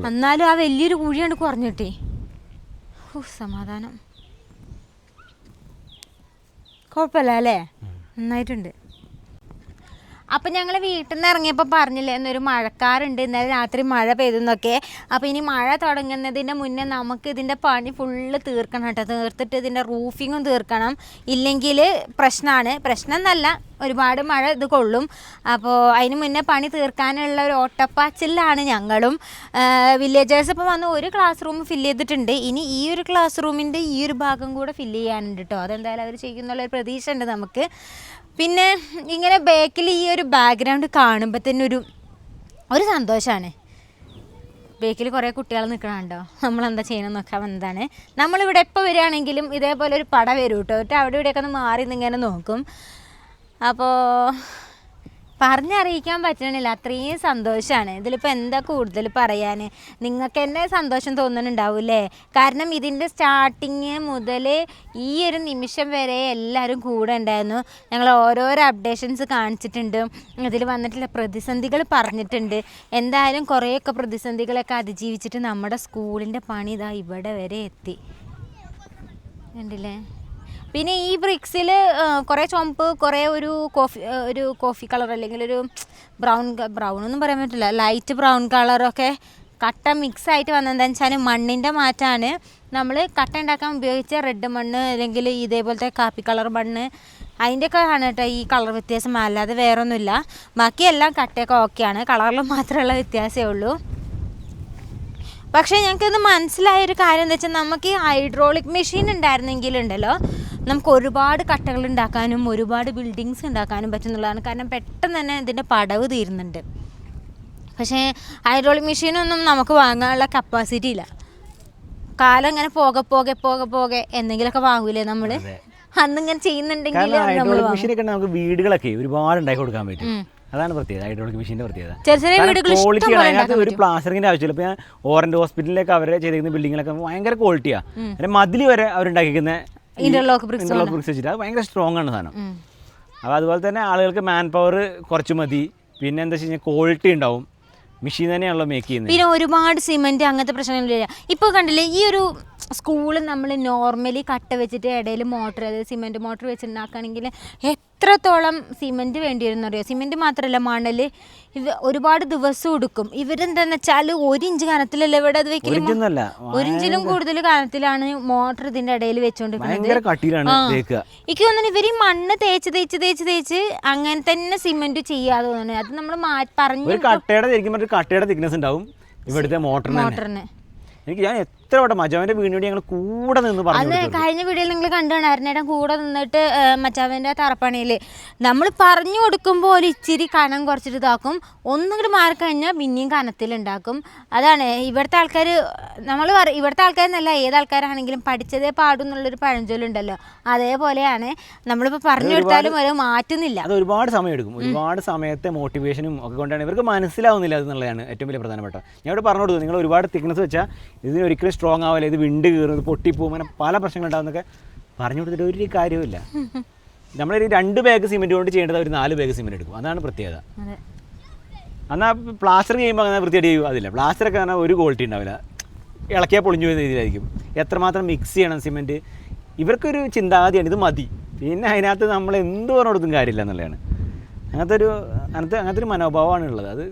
[SPEAKER 2] എന്നാലും ആ വലിയൊരു കുഴിയാണ് കുറഞ്ഞിട്ടേ. ഓ സമാധാനം. കുഴപ്പമില്ല അല്ലേ നന്നായിട്ടുണ്ട്. അപ്പം ഞങ്ങൾ വീട്ടിൽ നിന്ന് ഇറങ്ങിയപ്പോൾ പറഞ്ഞില്ലേ എന്നൊരു മഴക്കാറുണ്ട് ഇന്നലെ രാത്രി മഴ പെയ്തെന്നൊക്കെ. അപ്പോൾ ഇനി മഴ തുടങ്ങുന്നതിന്റെ മുന്നേ നമുക്ക് ഇതിന്റെ പണി ഫുള്ള് തീർക്കണം കേട്ടോ. തീർത്തിട്ട് ഇതിന്റെ റൂഫിങ്ങും തീർക്കണം. ഇല്ലെങ്കിൽ പ്രശ്നമാണ് പ്രശ്നം എന്നല്ല ഒരുപാട് മഴ ഇത് കൊള്ളും. അപ്പോൾ അതിന് മുന്നേ പണി തീർക്കാനുള്ള ഒരു ഓട്ടപ്പാച്ചിലാണ് ഞങ്ങളും. വില്ലേജേഴ്സ് ഇപ്പോൾ വന്ന് ഒരു ക്ലാസ് റൂം ഫില്ല് ചെയ്തിട്ടുണ്ട്. ഇനി ഈ ഒരു ക്ലാസ് റൂമിന്റെ ഈ ഒരു ഭാഗം കൂടെ ഫില്ല് ചെയ്യാനുണ്ട് കേട്ടോ. അതെന്തായാലും അവർ ചെയ്യുന്നുള്ള ഒരു പ്രതീക്ഷ ഉണ്ട് നമുക്ക്. പിന്നെ ഇങ്ങനെ ബാക്കിൽ ഈ ഒരു ബാക്ക്ഗ്രൗണ്ട് കാണുമ്പോൾ തന്നെ ഒരു ഒരു സന്തോഷമാണ് ബേക്കിൽ കുറേ കുട്ടികൾ നിൽക്കണുണ്ടോ നമ്മളെന്താ ചെയ്യണം നോക്കാൻ വന്നതാണ്. നമ്മളിവിടെ എപ്പോൾ വരികയാണെങ്കിലും ഇതേപോലെ ഒരു പട വരും കേട്ടോ അവിടെ ഇവിടെയൊക്കെ ഒന്ന് മാറി ഇങ്ങനെ നോക്കും. അപ്പോൾ പറഞ്ഞറിയിക്കാൻ പറ്റണില്ല. അത്രയും സന്തോഷമാണ് ഇതിലിപ്പോൾ എന്താ കൂടുതൽ പറയാൻ നിങ്ങൾക്ക് തന്നെ സന്തോഷം തോന്നുന്നുണ്ടാവില്ലേ? കാരണം ഇതിന്റെ സ്റ്റാർട്ടിങ് മുതൽ ഈ ഒരു നിമിഷം വരെ എല്ലാവരും കൂടെ ഉണ്ടായിരുന്നു. ഞങ്ങൾ ഓരോരോ അപ്ഡേഷൻസ് കാണിച്ചിട്ടുണ്ട്. ഇതിൽ വന്നിട്ടുള്ള പ്രതിസന്ധികൾ പറഞ്ഞിട്ടുണ്ട്. എന്തായാലും കുറേയൊക്കെ പ്രതിസന്ധികളൊക്കെ അതിജീവിച്ചിട്ട് നമ്മുടെ സ്കൂളിന്റെ പണി ഇതാ ഇവിടെ വരെ എത്തി. കണ്ടില്ലേ? പിന്നെ ഈ ബ്രിക്സിൽ കുറേ ചുമപ്പ് കുറേ ഒരു കോഫി ഒരു കോഫി കളർ അല്ലെങ്കിൽ ഒരു ബ്രൗൺ ബ്രൗൺ ഒന്നും പറയാൻ പറ്റില്ല. ലൈറ്റ് ബ്രൗൺ കളറൊക്കെ കട്ട മിക്സ് ആയിട്ട് വന്നതെന്താ വെച്ചാൽ മണ്ണിന്റെ മാറ്റാണ്. നമ്മൾ കട്ട ഉണ്ടാക്കാൻ ഉപയോഗിച്ച റെഡ് മണ്ണ് അല്ലെങ്കിൽ ഇതേപോലത്തെ കാപ്പി കളർ മണ്ണ് അതിന്റെയൊക്കെ ആണ് കേട്ടോ ഈ കളർ വ്യത്യാസം. അല്ലാതെ വേറൊന്നുമില്ല. ബാക്കി ബാക്കിയെല്ലാം കട്ടയൊക്കെ ഓക്കെയാണ് കളറിൽ മാത്രമുള്ള വ്യത്യാസമേ ഉള്ളൂ. പക്ഷേ ഞങ്ങൾക്കിത് മനസ്സിലായ ഒരു കാര്യം എന്താ വെച്ചാൽ നമുക്ക് ഈ ഹൈഡ്രോളിക് മെഷീൻ ഉണ്ടായിരുന്നെങ്കിലുണ്ടല്ലോ നമുക്ക് ഒരുപാട് കട്ടകൾ ഉണ്ടാക്കാനും ഒരുപാട് ബിൽഡിങ്സ് ഉണ്ടാക്കാനും പറ്റുന്നുള്ളതാണ്. കാരണം പെട്ടെന്ന് തന്നെ ഇതിന്റെ പടവ് തീരുന്നുണ്ട്. പക്ഷേ ഹൈഡ്രോളിക് മെഷീനൊന്നും നമുക്ക് വാങ്ങാനുള്ള കപ്പാസിറ്റി ഇല്ല. കാലം ഇങ്ങനെ പോകെ പോകെ പോകെ പോകെ എന്തെങ്കിലുമൊക്കെ വാങ്ങൂലേ നമ്മൾ
[SPEAKER 1] അതെ.
[SPEAKER 2] അന്ന് ഇങ്ങനെ ചെയ്യുന്നുണ്ടെങ്കിൽ
[SPEAKER 1] ഹൈഡ്രോളിക് മെഷീനൊക്കെ നമുക്ക് വീടുകളൊക്കെ ഒരുപാട് ഉണ്ടാക്കി കൊടുക്കാൻ പറ്റും. അതാണ് പ്രത്യേകത ഹൈഡ്രോളിക് മെഷീന്റെ പ്രത്യേകത.
[SPEAKER 2] ചെറിയ ചെറിയ വീടുകൾ ഇഷ്ടം
[SPEAKER 1] ക്വാളിറ്റി അതിനകത്ത്
[SPEAKER 2] ഉണ്ടാക്കാൻ
[SPEAKER 1] ഒരു പ്ലാസ്റ്ററിങ്ങിന്റെ ആവശ്യമില്ല. ഇപ്പൊ ഞാൻ ഓറഞ്ച് ഹോസ്പിറ്റലിലേക്ക് അവരെ ചെയ്തിരിക്കുന്ന ബിൽഡിങ്ങിലൊക്കെ ഭയങ്കര ക്വാളിറ്റിയാണ് അതിന് മതിൽ വരെ അവരുണ്ടാക്കിക്കുന്ന
[SPEAKER 2] ഇന്റർലോക്ക് bricks
[SPEAKER 1] ഇന്റർലോക്ക് ബ്രിക്സ് വെച്ചിട്ട്. അത് ഭയങ്കര സ്ട്രോങ് ആണ് സാധനം. അപ്പോൾ അതുപോലെ തന്നെ ആളുകൾക്ക് മാൻ പവർ കുറച്ച് മതി. പിന്നെ എന്താ വെച്ച് കഴിഞ്ഞാൽ ക്വാളിറ്റി ഉണ്ടാവും. മെഷീൻ തന്നെയാണല്ലോ മേക്ക് ചെയ്യുന്നത്.
[SPEAKER 2] പിന്നെ ഒരുപാട് സിമെന്റ് അങ്ങനത്തെ പ്രശ്നങ്ങളില്ല ഇപ്പൊ കണ്ടില്ലേ ഈ ഒരു സ്കൂൾ നമ്മൾ നോർമലി കട്ട വെച്ചിട്ട് ഇടയിൽ മോട്ടർ അതായത് സിമെന്റ് മോട്ടർ വെച്ചിട്ടുണ്ടാക്കുകയാണെങ്കിൽ എത്രത്തോളം സിമെന്റ് വേണ്ടി വരും അറിയോ സിമെന്റ് മാത്രമല്ല മണൽ ഇത് ഒരുപാട് ദിവസം എടുക്കും. ഇവരെന്താന്ന് വെച്ചാൽ ഒരു ഇഞ്ച് കനത്തിലല്ല ഇവിടെ അത് വെക്കുന്നു
[SPEAKER 1] ഒരിഞ്ചിലും
[SPEAKER 2] ഒരു ഇഞ്ചിലും കൂടുതൽ കനത്തിലാണ് മോട്ടർ ഇതിന്റെ ഇടയിൽ വെച്ചുകൊണ്ടിരിക്കുന്നത് എനിക്ക് തോന്നുന്നു ഇവർ ഈ മണ്ണ് തേച്ച് തേച്ച് തേച്ച് തേച്ച് അങ്ങനെ തന്നെ സിമെന്റ് ചെയ്യാതെ തോന്നുന്നു. അത് നമ്മൾ പറഞ്ഞു
[SPEAKER 1] കട്ടയുടെ തിക്നസ് ഉണ്ടാവും. ഇവിടുത്തെ മോട്ടറിന്. എനിക്ക് ഞാൻ എത്ര വട്ടം മജാവിന്റെ വീടിനോട് ഞങ്ങൾ കൂടെ നിന്ന് പറഞ്ഞു
[SPEAKER 2] അന്ന് കഴിഞ്ഞ വീഡിയോയിൽ നിങ്ങൾ കണ്ടാണ് കൂടെ നിന്നിട്ട് മച്ചാവന്റെ തറപ്പണിയിൽ നമ്മൾ പറഞ്ഞു കൊടുക്കുമ്പോൾ ഒരു ഇച്ചിരി കനം കുറച്ചിട്ട് ഇതാക്കും. ഒന്നും കൂടി മാറി കഴിഞ്ഞാൽ പിന്നെയും കനത്തിലുണ്ടാക്കും അതാണ് ഇവിടുത്തെ ആൾക്കാർ നമ്മൾ പറ ഇവിടുത്തെ ആൾക്കാരെന്നല്ല ഏത് ആൾക്കാരാണെങ്കിലും പഠിച്ചതേ പാടും എന്നുള്ളൊരു പഴഞ്ചൊല്ലുണ്ടല്ലോ അതേപോലെയാണ് നമ്മളിപ്പോൾ പറഞ്ഞു കൊടുത്താലും ഒരു മാറ്റുന്നില്ല
[SPEAKER 1] അത് ഒരുപാട് സമയം എടുക്കും. ഒരുപാട് സമയത്തെ മോട്ടിവേഷനും ഒക്കെ കൊണ്ടാണ് ഇവർക്ക് മനസ്സിലാവുന്നില്ല എന്നുള്ളതാണ് ഏറ്റവും വലിയ പ്രധാനപ്പെട്ട. ഞാൻ ഇവിടെ പറഞ്ഞു കൊടുത്തു നിങ്ങൾ ഒരുപാട് തിക്നസ് വെച്ചാൽ ഇതിന് ഒരിക്കലും സ്ട്രോങ് ആവില്ല? ഇത് വിണ്ട് ഇത് പൊട്ടിപ്പോകും അങ്ങനെ പല പ്രശ്നങ്ങളുണ്ടാവുന്നൊക്കെ പറഞ്ഞു കൊടുത്തിട്ട് ഒരു കാര്യമില്ല നമ്മളൊരു രണ്ട് ബാഗ് സിമെന്റ് കൊണ്ട് ചെയ്യേണ്ടത് ഒരു നാല് ബാഗ് സിമെന്റ് എടുക്കും. അതാണ് പ്രത്യേകത. എന്നാൽ പ്ലാസ്റ്റർ ചെയ്യുമ്പോൾ അങ്ങനെ വൃത്തിയായിട്ട് ചെയ്യും അതില്ല. പ്ലാസ്റ്ററൊക്കെ പറഞ്ഞാൽ ഒരു ക്വാളിറ്റി ഉണ്ടാവില്ല. ഇളക്കിയാൽ പൊളിഞ്ഞു പോകുന്ന രീതിയിലായിരിക്കും. എത്രമാത്രം മിക്സ് ചെയ്യണം സിമെന്റ് ഇവർക്കൊരു ചിന്താഗതിയാണ് ഇത് മതി. പിന്നെ അതിനകത്ത് നമ്മൾ എന്ത് പറഞ്ഞു കൊടുത്തും കാര്യമില്ല എന്നുള്ളതാണ്. അങ്ങനത്തെ ഒരു അങ്ങനത്തെ അങ്ങനത്തെ ഒരു മനോഭാവമാണ് ഉള്ളത് അത്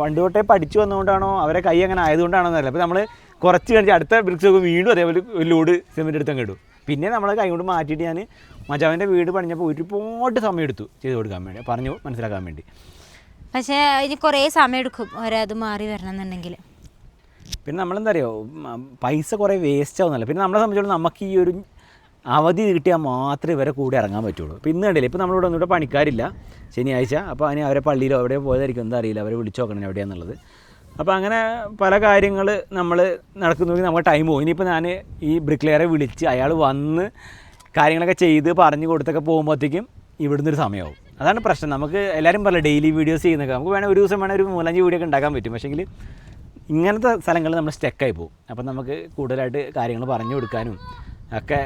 [SPEAKER 1] പണ്ട് തൊട്ടേ പഠിച്ചു വന്നുകൊണ്ടാണോ അവരെ കൈ അങ്ങനെ ആയതുകൊണ്ടാണോ എന്നറിയില്ല. അപ്പോൾ നമ്മൾ കുറച്ച് കഴിഞ്ഞ് അടുത്ത ബ്രിക്സ് ഒക്കെ വീണ്ടും അതേപോലെ ഒരു ലോഡ് സിമെന്റ് എടുത്തങ്ങ് ഇടും. പിന്നെ നമ്മൾ കൈ കൊണ്ട് മാറ്റിയിട്ട് ഞാൻ മജാവിന്റെ വീട് പണിഞ്ഞപ്പോൾ ഒരുപാട് സമയം എടുത്തു ചെയ്ത് കൊടുക്കാൻ വേണ്ടി. പറഞ്ഞു മനസ്സിലാക്കാൻ വേണ്ടി.
[SPEAKER 2] പക്ഷേ ഇനി കുറേ സമയം എടുക്കും ഒരത് മാറി വരണം എന്നുണ്ടെങ്കിൽ
[SPEAKER 1] പിന്നെ നമ്മളെന്താ അറിയോ പൈസ കുറേ വേസ്റ്റ് ആവുന്നല്ലോ പിന്നെ നമ്മളെ സംബന്ധിച്ചിടത്തോളം നമുക്ക് ഈ ഒരു അവധി കിട്ടിയാൽ മാത്രമേ ഇവരെ കൂടെ ഇറങ്ങാൻ പറ്റുള്ളൂ. ഇപ്പോൾ ഇന്ന് കണ്ടില്ല ഇപ്പോൾ നമ്മളിവിടെ ഒന്നും ഇവിടെ പണിക്കാരില്ല. ശനിയാഴ്ച അപ്പോൾ അതിന് അവരെ പള്ളിയിലോ എവിടെ പോയതായിരിക്കും എന്താ അറിയില്ല. അവരെ വിളിച്ചു നോക്കണം എവിടെയാണെന്നുള്ളത് അപ്പോൾ അങ്ങനെ പല കാര്യങ്ങൾ നമ്മൾ നടക്കുന്നെങ്കിൽ നമുക്ക് ടൈം പോകും ഇനിയിപ്പോൾ ഞാൻ ഈ ബ്രിക്ലെയറെ വിളിച്ച് അയാൾ വന്ന് കാര്യങ്ങളൊക്കെ ചെയ്ത് പറഞ്ഞു കൊടുത്തൊക്കെ പോകുമ്പോഴത്തേക്കും ഇവിടുന്ന് ഒരു സമയമാവും. അതാണ് പ്രശ്നം. നമുക്ക് എല്ലാവരും പറയില്ല ഡെയിലി വീഡിയോസ് ചെയ്യുന്നൊക്കെ. നമുക്ക് വേണേൽ ഒരു ദിവസം വേണേൽ ഒരു മൂലഞ്ച് വീഡിയോ ഒക്കെ ഉണ്ടാക്കാൻ പറ്റും. പക്ഷേങ്കിൽ ഇങ്ങനത്തെ സ്ഥലങ്ങളിൽ നമ്മൾ സ്റ്റെക്കായി പോകും. അപ്പം നമുക്ക് കൂടുതലായിട്ട് കാര്യങ്ങൾ പറഞ്ഞു കൊടുക്കാനും ഒക്കെ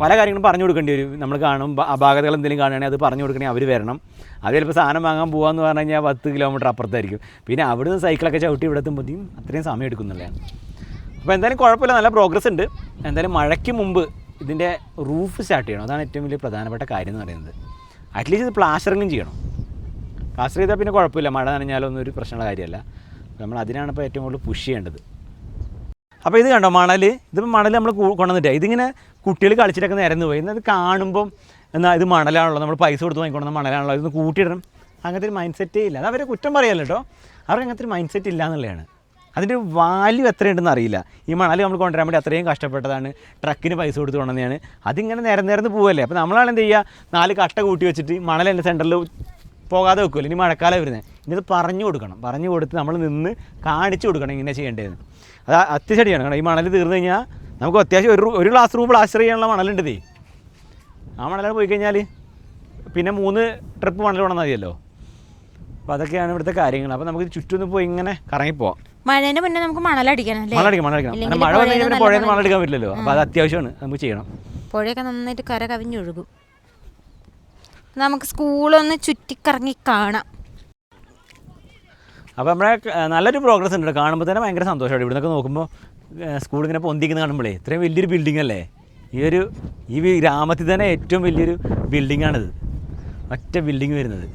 [SPEAKER 1] പല കാര്യങ്ങളും പറഞ്ഞു കൊടുക്കേണ്ടി വരും. നമ്മൾ കാണും ആ അപാകതകൾ എന്തെങ്കിലും കാണുകയാണെങ്കിൽ അത് പറഞ്ഞു കൊടുക്കണമെങ്കിൽ അവർ വരണം. അത് ചിലപ്പോൾ സാധനം വാങ്ങാൻ പോകാമെന്ന് പറഞ്ഞു കഴിഞ്ഞാൽ പത്ത് കിലോമീറ്റർ അപ്പുറത്തായിരിക്കും. പിന്നെ അവിടുന്ന് സൈക്കിളൊക്കെ ചവിട്ടി ഇവിടെ അത്രയും സമയം എടുക്കുന്നുള്ളതാണ് അപ്പോൾ എന്തായാലും കുഴപ്പമില്ല നല്ല പ്രോഗ്രസ് ഉണ്ട്. എന്തായാലും മഴയ്ക്ക് മുമ്പ് ഇതിന്റെ റൂഫ് സ്റ്റാർട്ട് ചെയ്യണം. അതാണ് ഏറ്റവും വലിയ പ്രധാനപ്പെട്ട കാര്യം എന്ന് പറയുന്നത്. അറ്റ്ലീസ്റ്റ് ഇത് പ്ലാസ്റ്ററിങ്ങും ചെയ്യണം. പ്ലാസ്റ്റർ ചെയ്താൽ പിന്നെ കുഴപ്പമില്ല. മഴ നനഞ്ഞാലൊന്നും ഒരു പ്രശ്നമുള്ള കാര്യമല്ല. നമ്മൾ അതിനാണ് ഇപ്പോൾ ഏറ്റവും കൂടുതൽ പുഷ് ചെയ്യേണ്ടത്. അപ്പോൾ ഇത് കണ്ടോ മണൽ ഇതിപ്പോൾ മണൽ നമ്മൾ കൊണ്ടുവന്നിട്ടേ. ഇതിങ്ങനെ കുട്ടികൾ കളിച്ചിട്ടൊക്കെ നിരന്ന് പോയി. എന്നാൽ കാണുമ്പം എന്നാൽ ഇത് മണലാണല്ലോ നമ്മൾ പൈസ കൊടുത്ത് വാങ്ങിക്കൊണ്ടുവന്ന മണലാണല്ലോ ഇതൊന്ന് കൂട്ടിയിടണം. അങ്ങനത്തെ ഒരു മൈൻഡ് സെറ്റേ ഇല്ല. അത് അവരെ കുറ്റം പറയല്ലോ കേട്ടോ? അവർക്ക് അങ്ങനത്തെ ഒരു മൈൻഡ് സെറ്റ് ഇല്ല എന്നുള്ളതാണ്. അതിന്റെ വാല്യൂ എത്രയുണ്ടെന്ന് അറിയില്ല. ഈ മണൽ നമ്മൾ കൊണ്ടുവരാൻ വേണ്ടി അത്രയും കഷ്ടപ്പെട്ടതാണ്. ട്രക്കിന് പൈസ കൊടുത്ത് കൊണ്ടുവന്നതാണ്. അതിങ്ങനെ നിരന്ന് നിരന്ന് പോവല്ലേ? അപ്പോൾ നമ്മളാണ് എന്ത് ചെയ്യുക നാല് കട്ട കൂട്ടി വെച്ചിട്ട് മണൽ എന്റെ സെന്ററിൽ പോകാതെ വെക്കുമല്ലോ ഇനി മഴക്കാലം വരുന്നത് ഇനി ഇത് പറഞ്ഞു കൊടുക്കണം. പറഞ്ഞു കൊടുത്ത് നമ്മൾ നിന്ന് കാണിച്ചു കൊടുക്കണം ഇങ്ങനെ ചെയ്യേണ്ടതെന്ന്. അത് അത്യശടിയാണ് കാരണം ഈ മണൽ തീർന്നു കഴിഞ്ഞാൽ നമുക്ക് അത്യാവശ്യം ഒരു ഒരു ക്ലാസ് റൂം പ്ലാസ്റ്റർ ചെയ്യാനുള്ള മണലുണ്ട് ഇതേ ആ മണലാണ് പോയി കഴിഞ്ഞാൽ പിന്നെ മൂന്ന് ട്രിപ്പ് മണൽ വേണം മതിയല്ലോ. അപ്പോൾ അതൊക്കെയാണ് ഇവിടുത്തെ കാര്യങ്ങൾ. അപ്പോൾ നമുക്ക് ചുറ്റും പോയി ഇങ്ങനെ കറങ്ങിപ്പോവാം.
[SPEAKER 2] മഴേന്റെ മുന്നേ നമുക്ക് മണലടിക്കണം
[SPEAKER 1] മണലടിക്കണം മണലടിക്കണം. മഴ വന്നു കഴിഞ്ഞാൽ
[SPEAKER 2] പുഴയിൽ നിന്ന്
[SPEAKER 1] മണലെടുക്കാൻ പറ്റില്ലല്ലോ. അപ്പോൾ അത് അത്യാവശ്യമാണ്. നമുക്ക് ചെയ്യണം.
[SPEAKER 2] പുഴയൊക്കെ നന്നായിട്ട് കര കവിഞ്ഞൊഴുകും നമുക്ക് സ്കൂളൊന്ന് ചുറ്റിക്കറങ്ങി കാണാം.
[SPEAKER 1] അപ്പോൾ നമ്മുടെ നല്ലൊരു പ്രോഗ്രസ് ഉണ്ട് കാണുമ്പോൾ തന്നെ ഭയങ്കര സന്തോഷമാണ് ഇവിടെ നിന്നൊക്കെ നോക്കുമ്പോൾ സ്കൂൾ ഇങ്ങനെ പൊന്തിക്കുന്ന കാണുമ്പോഴേ ഇത്രയും വലിയൊരു ബിൽഡിംഗ് അല്ലേ? ഈ ഒരു ഈ ഗ്രാമത്തിൽ തന്നെ ഏറ്റവും വലിയൊരു ബിൽഡിംഗ് ആണിത്. ഒറ്റ ബിൽഡിംഗ് വരുന്നത്.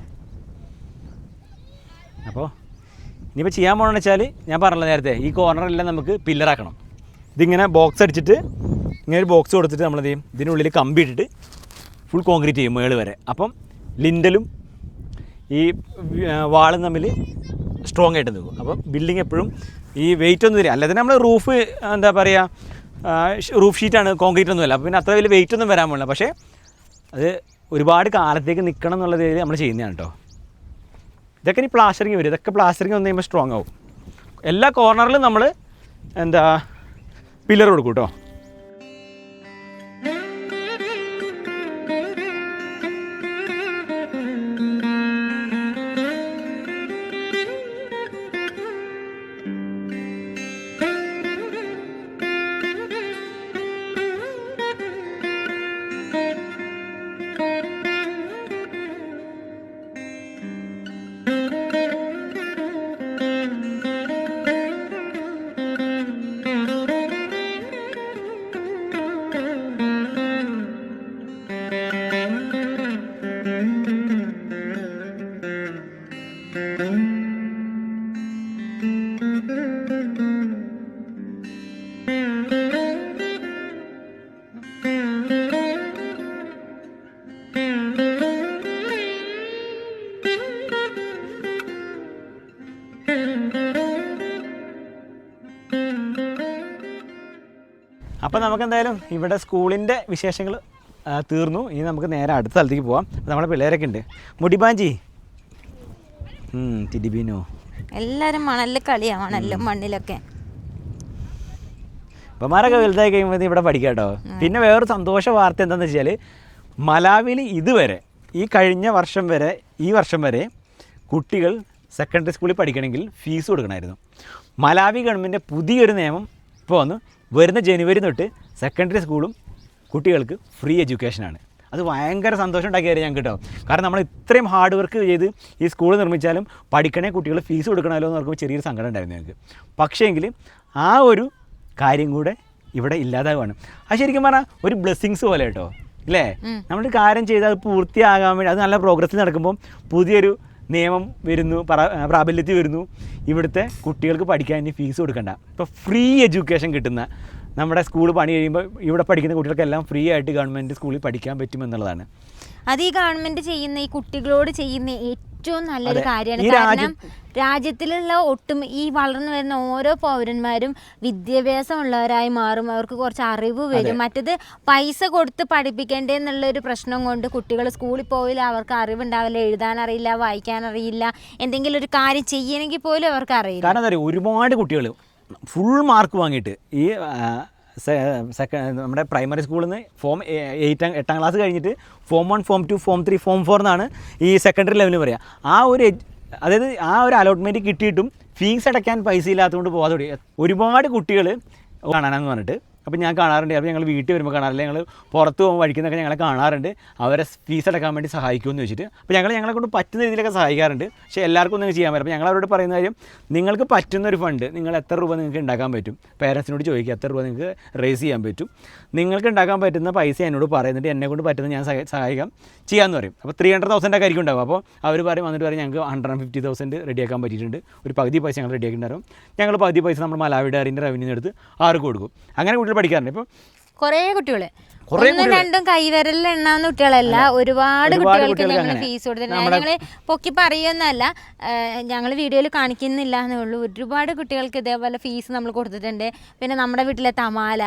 [SPEAKER 1] അപ്പോൾ ഇനിയിപ്പോൾ ചെയ്യാൻ പോകണമെന്ന് വെച്ചാൽ ഞാൻ പറഞ്ഞത് നേരത്തെ ഈ കോർണറെല്ലാം നമുക്ക് പില്ലറാക്കണം ഇതിങ്ങനെ ബോക്സ് അടിച്ചിട്ട് ഇങ്ങനെ ഒരു ബോക്സ് കൊടുത്തിട്ട് നമ്മളെന്ത് ചെയ്യും ഇതിനുള്ളിൽ കമ്പി ഇട്ടിട്ട് ഫുൾ കോൺക്രീറ്റ് ചെയ്യും മേൾ വരെ. അപ്പം ലിൻഡലും ഈ വാളും തമ്മിൽ സ്ട്രോങ് ആയിട്ട് നിൽക്കും. അപ്പോൾ ബിൽഡിംഗ് എപ്പോഴും ഈ വെയിറ്റ് ഒന്നും ഇല്ല അല്ലാതെ നമ്മൾ റൂഫ് എന്താ പറയുക റൂഫ് ഷീറ്റാണ് കോൺക്രീറ്റ് ഒന്നുമല്ല അപ്പോൾ പിന്നെ അത്ര വലിയ വെയിറ്റ് ഒന്നും വരാൻ പോകില്ല പക്ഷേ അത് ഒരുപാട് കാലത്തേക്ക് നിൽക്കണം എന്നുള്ള രീതിയിൽ നമ്മൾ ചെയ്യുന്നതാണ് കേട്ടോ ഇതൊക്കെ ഇനി പ്ലാസ്റ്ററിങ് വരും. ഇതൊക്കെ പ്ലാസ്റ്ററിങ് വന്നു കഴിയുമ്പോൾ സ്ട്രോങ് ആവും. എല്ലാ കോർണറിലും നമ്മൾ എന്താ പില്ലർ കൊടുക്കും കേട്ടോ നമുക്ക് എന്തായാലും ഇവിടെ സ്കൂളിന്റെ വിശേഷങ്ങൾ തീർന്നു. ഇനി നമുക്ക് നേരെ അടുത്ത സ്ഥലത്തേക്ക് പോവാം. നമ്മുടെ പിള്ളേരൊക്കെ ഉണ്ട്. മുടിബാഞ്ചി. തിരിബീനോ.
[SPEAKER 2] എല്ലാരും മണലിൽ കളിയാ മണലിലും മണ്ണിലൊക്കെ.
[SPEAKER 1] ഇപ്പമാരൊക്കെ വലുതായി കഴിയുമ്പോൾ ഇവിടെ പഠിക്കാം കേട്ടോ. പിന്നെ വേറൊരു സന്തോഷ വാർത്ത എന്താണെന്ന് വെച്ചാൽ മലാവിൽ ഇതുവരെ ഈ കഴിഞ്ഞ വർഷം വരെ ഈ വർഷം വരെ കുട്ടികൾ സെക്കൻഡറി സ്കൂളിൽ പഠിക്കണമെങ്കിൽ ഫീസ് കൊടുക്കണമായിരുന്നു. മലാവി ഗവൺമെന്റ് പുതിയൊരു നിയമം ഇപ്പോൾ വന്നു. വരുന്ന ജനുവരി തൊട്ട് സെക്കൻഡറി സ്കൂളും കുട്ടികൾക്ക് ഫ്രീ എഡ്യൂക്കേഷനാണ് അത് ഭയങ്കര സന്തോഷം ഉണ്ടാക്കിയത് ഞങ്ങൾക്ക് കേട്ടോ കാരണം നമ്മൾ ഇത്രയും ഹാർഡ് വർക്ക് ചെയ്ത് ഈ സ്കൂൾ നിർമ്മിച്ചാലും പഠിക്കണേ കുട്ടികൾ ഫീസ് കൊടുക്കണമല്ലോ എന്ന് ഓർക്കുമ്പോൾ ചെറിയൊരു സങ്കടം ഉണ്ടായിരുന്നു ഞങ്ങൾക്ക് പക്ഷേങ്കിൽ ആ ഒരു കാര്യം കൂടെ ഇവിടെ ഇല്ലാതാവുകയാണ്. അത് ശരിക്കും പറഞ്ഞാൽ ഒരു ബ്ലെസ്സിങ്സ് പോലെ കേട്ടോ അല്ലേ നമ്മളൊരു കാര്യം ചെയ്ത് അത് പൂർത്തിയാകാൻ വേണ്ടി അത് നല്ല പ്രോഗ്രസ്സിൽ നടക്കുമ്പോൾ പുതിയൊരു നിയമം വരുന്നു പ്രാ- പ്രാബല്യത്തിൽ വരുന്നു. ഇവിടുത്തെ കുട്ടികൾക്ക് പഠിക്കാൻ ഇനി ഫീസ് കൊടുക്കണ്ട. ഇപ്പോൾ ഫ്രീ എഡ്യൂക്കേഷൻ കിട്ടുന്ന നമ്മുടെ സ്കൂൾ പണി കഴിയുമ്പോൾ ഇവിടെ പഠിക്കുന്ന കുട്ടികൾക്കെല്ലാം ഫ്രീ ആയിട്ട് ഗവൺമെന്റ് സ്കൂളിൽ പഠിക്കാൻ പറ്റുമെന്നുള്ളതാണ്.
[SPEAKER 2] അത് ഈ ഗവൺമെന്റ് ചെയ്യുന്ന ഈ കുട്ടികളോട് ചെയ്യുന്ന ഏറ്റവും നല്ലൊരു കാര്യമാണ്. കാരണം രാജ്യത്തിലുള്ള ഒട്ടും ഈ വളർന്നു വരുന്ന ഓരോ പൗരന്മാരും വിദ്യാഭ്യാസമുള്ളവരായി മാറും. അവർക്ക് കുറച്ച് അറിവ് വരും. മറ്റത് പൈസ കൊടുത്ത് പഠിപ്പിക്കേണ്ടേ എന്നുള്ള ഒരു പ്രശ്നം കൊണ്ട് കുട്ടികൾ സ്കൂളിൽ പോയില്ല. അവർക്ക് അറിവുണ്ടാവില്ല. എഴുതാൻ അറിയില്ല വായിക്കാൻ അറിയില്ല എന്തെങ്കിലും ഒരു കാര്യം ചെയ്യണമെങ്കിൽ പോലും അവർക്ക് അറിയില്ല.
[SPEAKER 1] കാരണം എന്താ പറയുക ഒരുപാട് കുട്ടികൾ ഫുൾ മാർക്ക് വാങ്ങിയിട്ട് ഈ ആ, സെ- സെക്ക നമ്മുടെ പ്രൈമറി സ്കൂളിൽ നിന്ന് ഫോം എയ്റ്റ് എട്ടാം ക്ലാസ് കഴിഞ്ഞിട്ട് form one form two form three form four എന്നാണ് ഈ സെക്കൻഡറി ലെവലിൽ പറയുക ആ ഒരു അതായത് ആ ഒരു അലോട്ട്മെന്റ് കിട്ടിയിട്ടും ഫീസ് അടയ്ക്കാൻ പൈസ ഇല്ലാത്തതുകൊണ്ട് പോകാതെ ഒരുപാട് കുട്ടികൾ കാണാനെന്ന് പറഞ്ഞിട്ട് അപ്പോൾ ഞാൻ കാണാറുണ്ട്. അപ്പോൾ ഞങ്ങൾ വീട്ടിൽ വരുമ്പോൾ കാണാറില്ല? ഞങ്ങൾ പുറത്ത് പോകുമ്പോൾ വഴിക്കുന്നൊക്കെ ഞങ്ങളെ കാണാറുണ്ട്. അവരെ ഫീസ് അടക്കാൻ വേണ്ടി സഹായിക്കുമെന്ന് വെച്ചിട്ട്. അപ്പോൾ ഞങ്ങൾ ഞങ്ങളെ കൊണ്ട് പറ്റുന്ന രീതിയിലൊക്കെ സഹായിക്കാറുണ്ട്. പക്ഷേ എല്ലാവർക്കും ഒന്നും ചെയ്യാൻ പറ്റും അപ്പോൾ ഞങ്ങൾ അവരോട് പറയുന്ന കാര്യം നിങ്ങൾക്ക് പറ്റുന്ന ഒരു ഫണ്ട് നിങ്ങൾ എത്ര രൂപ നിങ്ങൾക്ക് ഉണ്ടാക്കാൻ പറ്റും? പേരൻസിനോട് ചോദിക്കുക എത്ര രൂപ നിങ്ങൾക്ക് റേസ് ചെയ്യാൻ പറ്റും? നിങ്ങൾക്ക് ഉണ്ടാക്കാൻ പറ്റുന്ന പൈസ എന്നോട് പറയുന്നിട്ട് എന്നെ കൊണ്ട് പറ്റുന്ന ഞാൻ സഹായി- സഹായിക്കാം. ചെയ്യാമെന്ന് പറയും. അപ്പോൾ ത്രീ ഹൺഡ്രഡ് തൗസൻഡ് ഒക്കെ ആയിരിക്കും ഉണ്ടാവും അപ്പോൾ അവർ പറയും വന്നിട്ട് പറയും ഞങ്ങൾക്ക് ഹൺഡ്രഡ് ആൻഡ് ഫിഫ്റ്റി തൗസൻഡ് റെഡിയാക്കാൻ പറ്റിയിട്ടുണ്ട്. ഒരു പകുതി പൈസ ഞങ്ങൾ റെഡിയാക്കിയിട്ടുണ്ടാകും ഞങ്ങൾ പകുതി പൈസ നമ്മൾ മലാവിഡാറിന്റെ റവന്യൂ എടുത്ത് ആർക്ക് കൊടുക്കും. അങ്ങനെ കുട്ടികൾ പഠിക്കാറുണ്ട്. ഇപ്പം
[SPEAKER 2] കുറേ കുട്ടികൾ.
[SPEAKER 1] കുറേ
[SPEAKER 2] ഒന്നും രണ്ടും കൈവിരലിൽ എണ്ണാവുന്ന കുട്ടികളല്ല. ഒരുപാട് കുട്ടികൾക്ക് ഞങ്ങൾ ഫീസ് കൊടുത്തിട്ടുണ്ട് ഞങ്ങൾ പൊക്കി പറയുന്നല്ല ഞങ്ങൾ വീഡിയോയിൽ കാണിക്കുന്നില്ല എന്നേ ഉള്ളൂ. ഒരുപാട് കുട്ടികൾക്ക് ഇതേപോലെ ഫീസ് നമ്മൾ കൊടുത്തിട്ടുണ്ട്. പിന്നെ നമ്മുടെ വീട്ടിലെ തമാല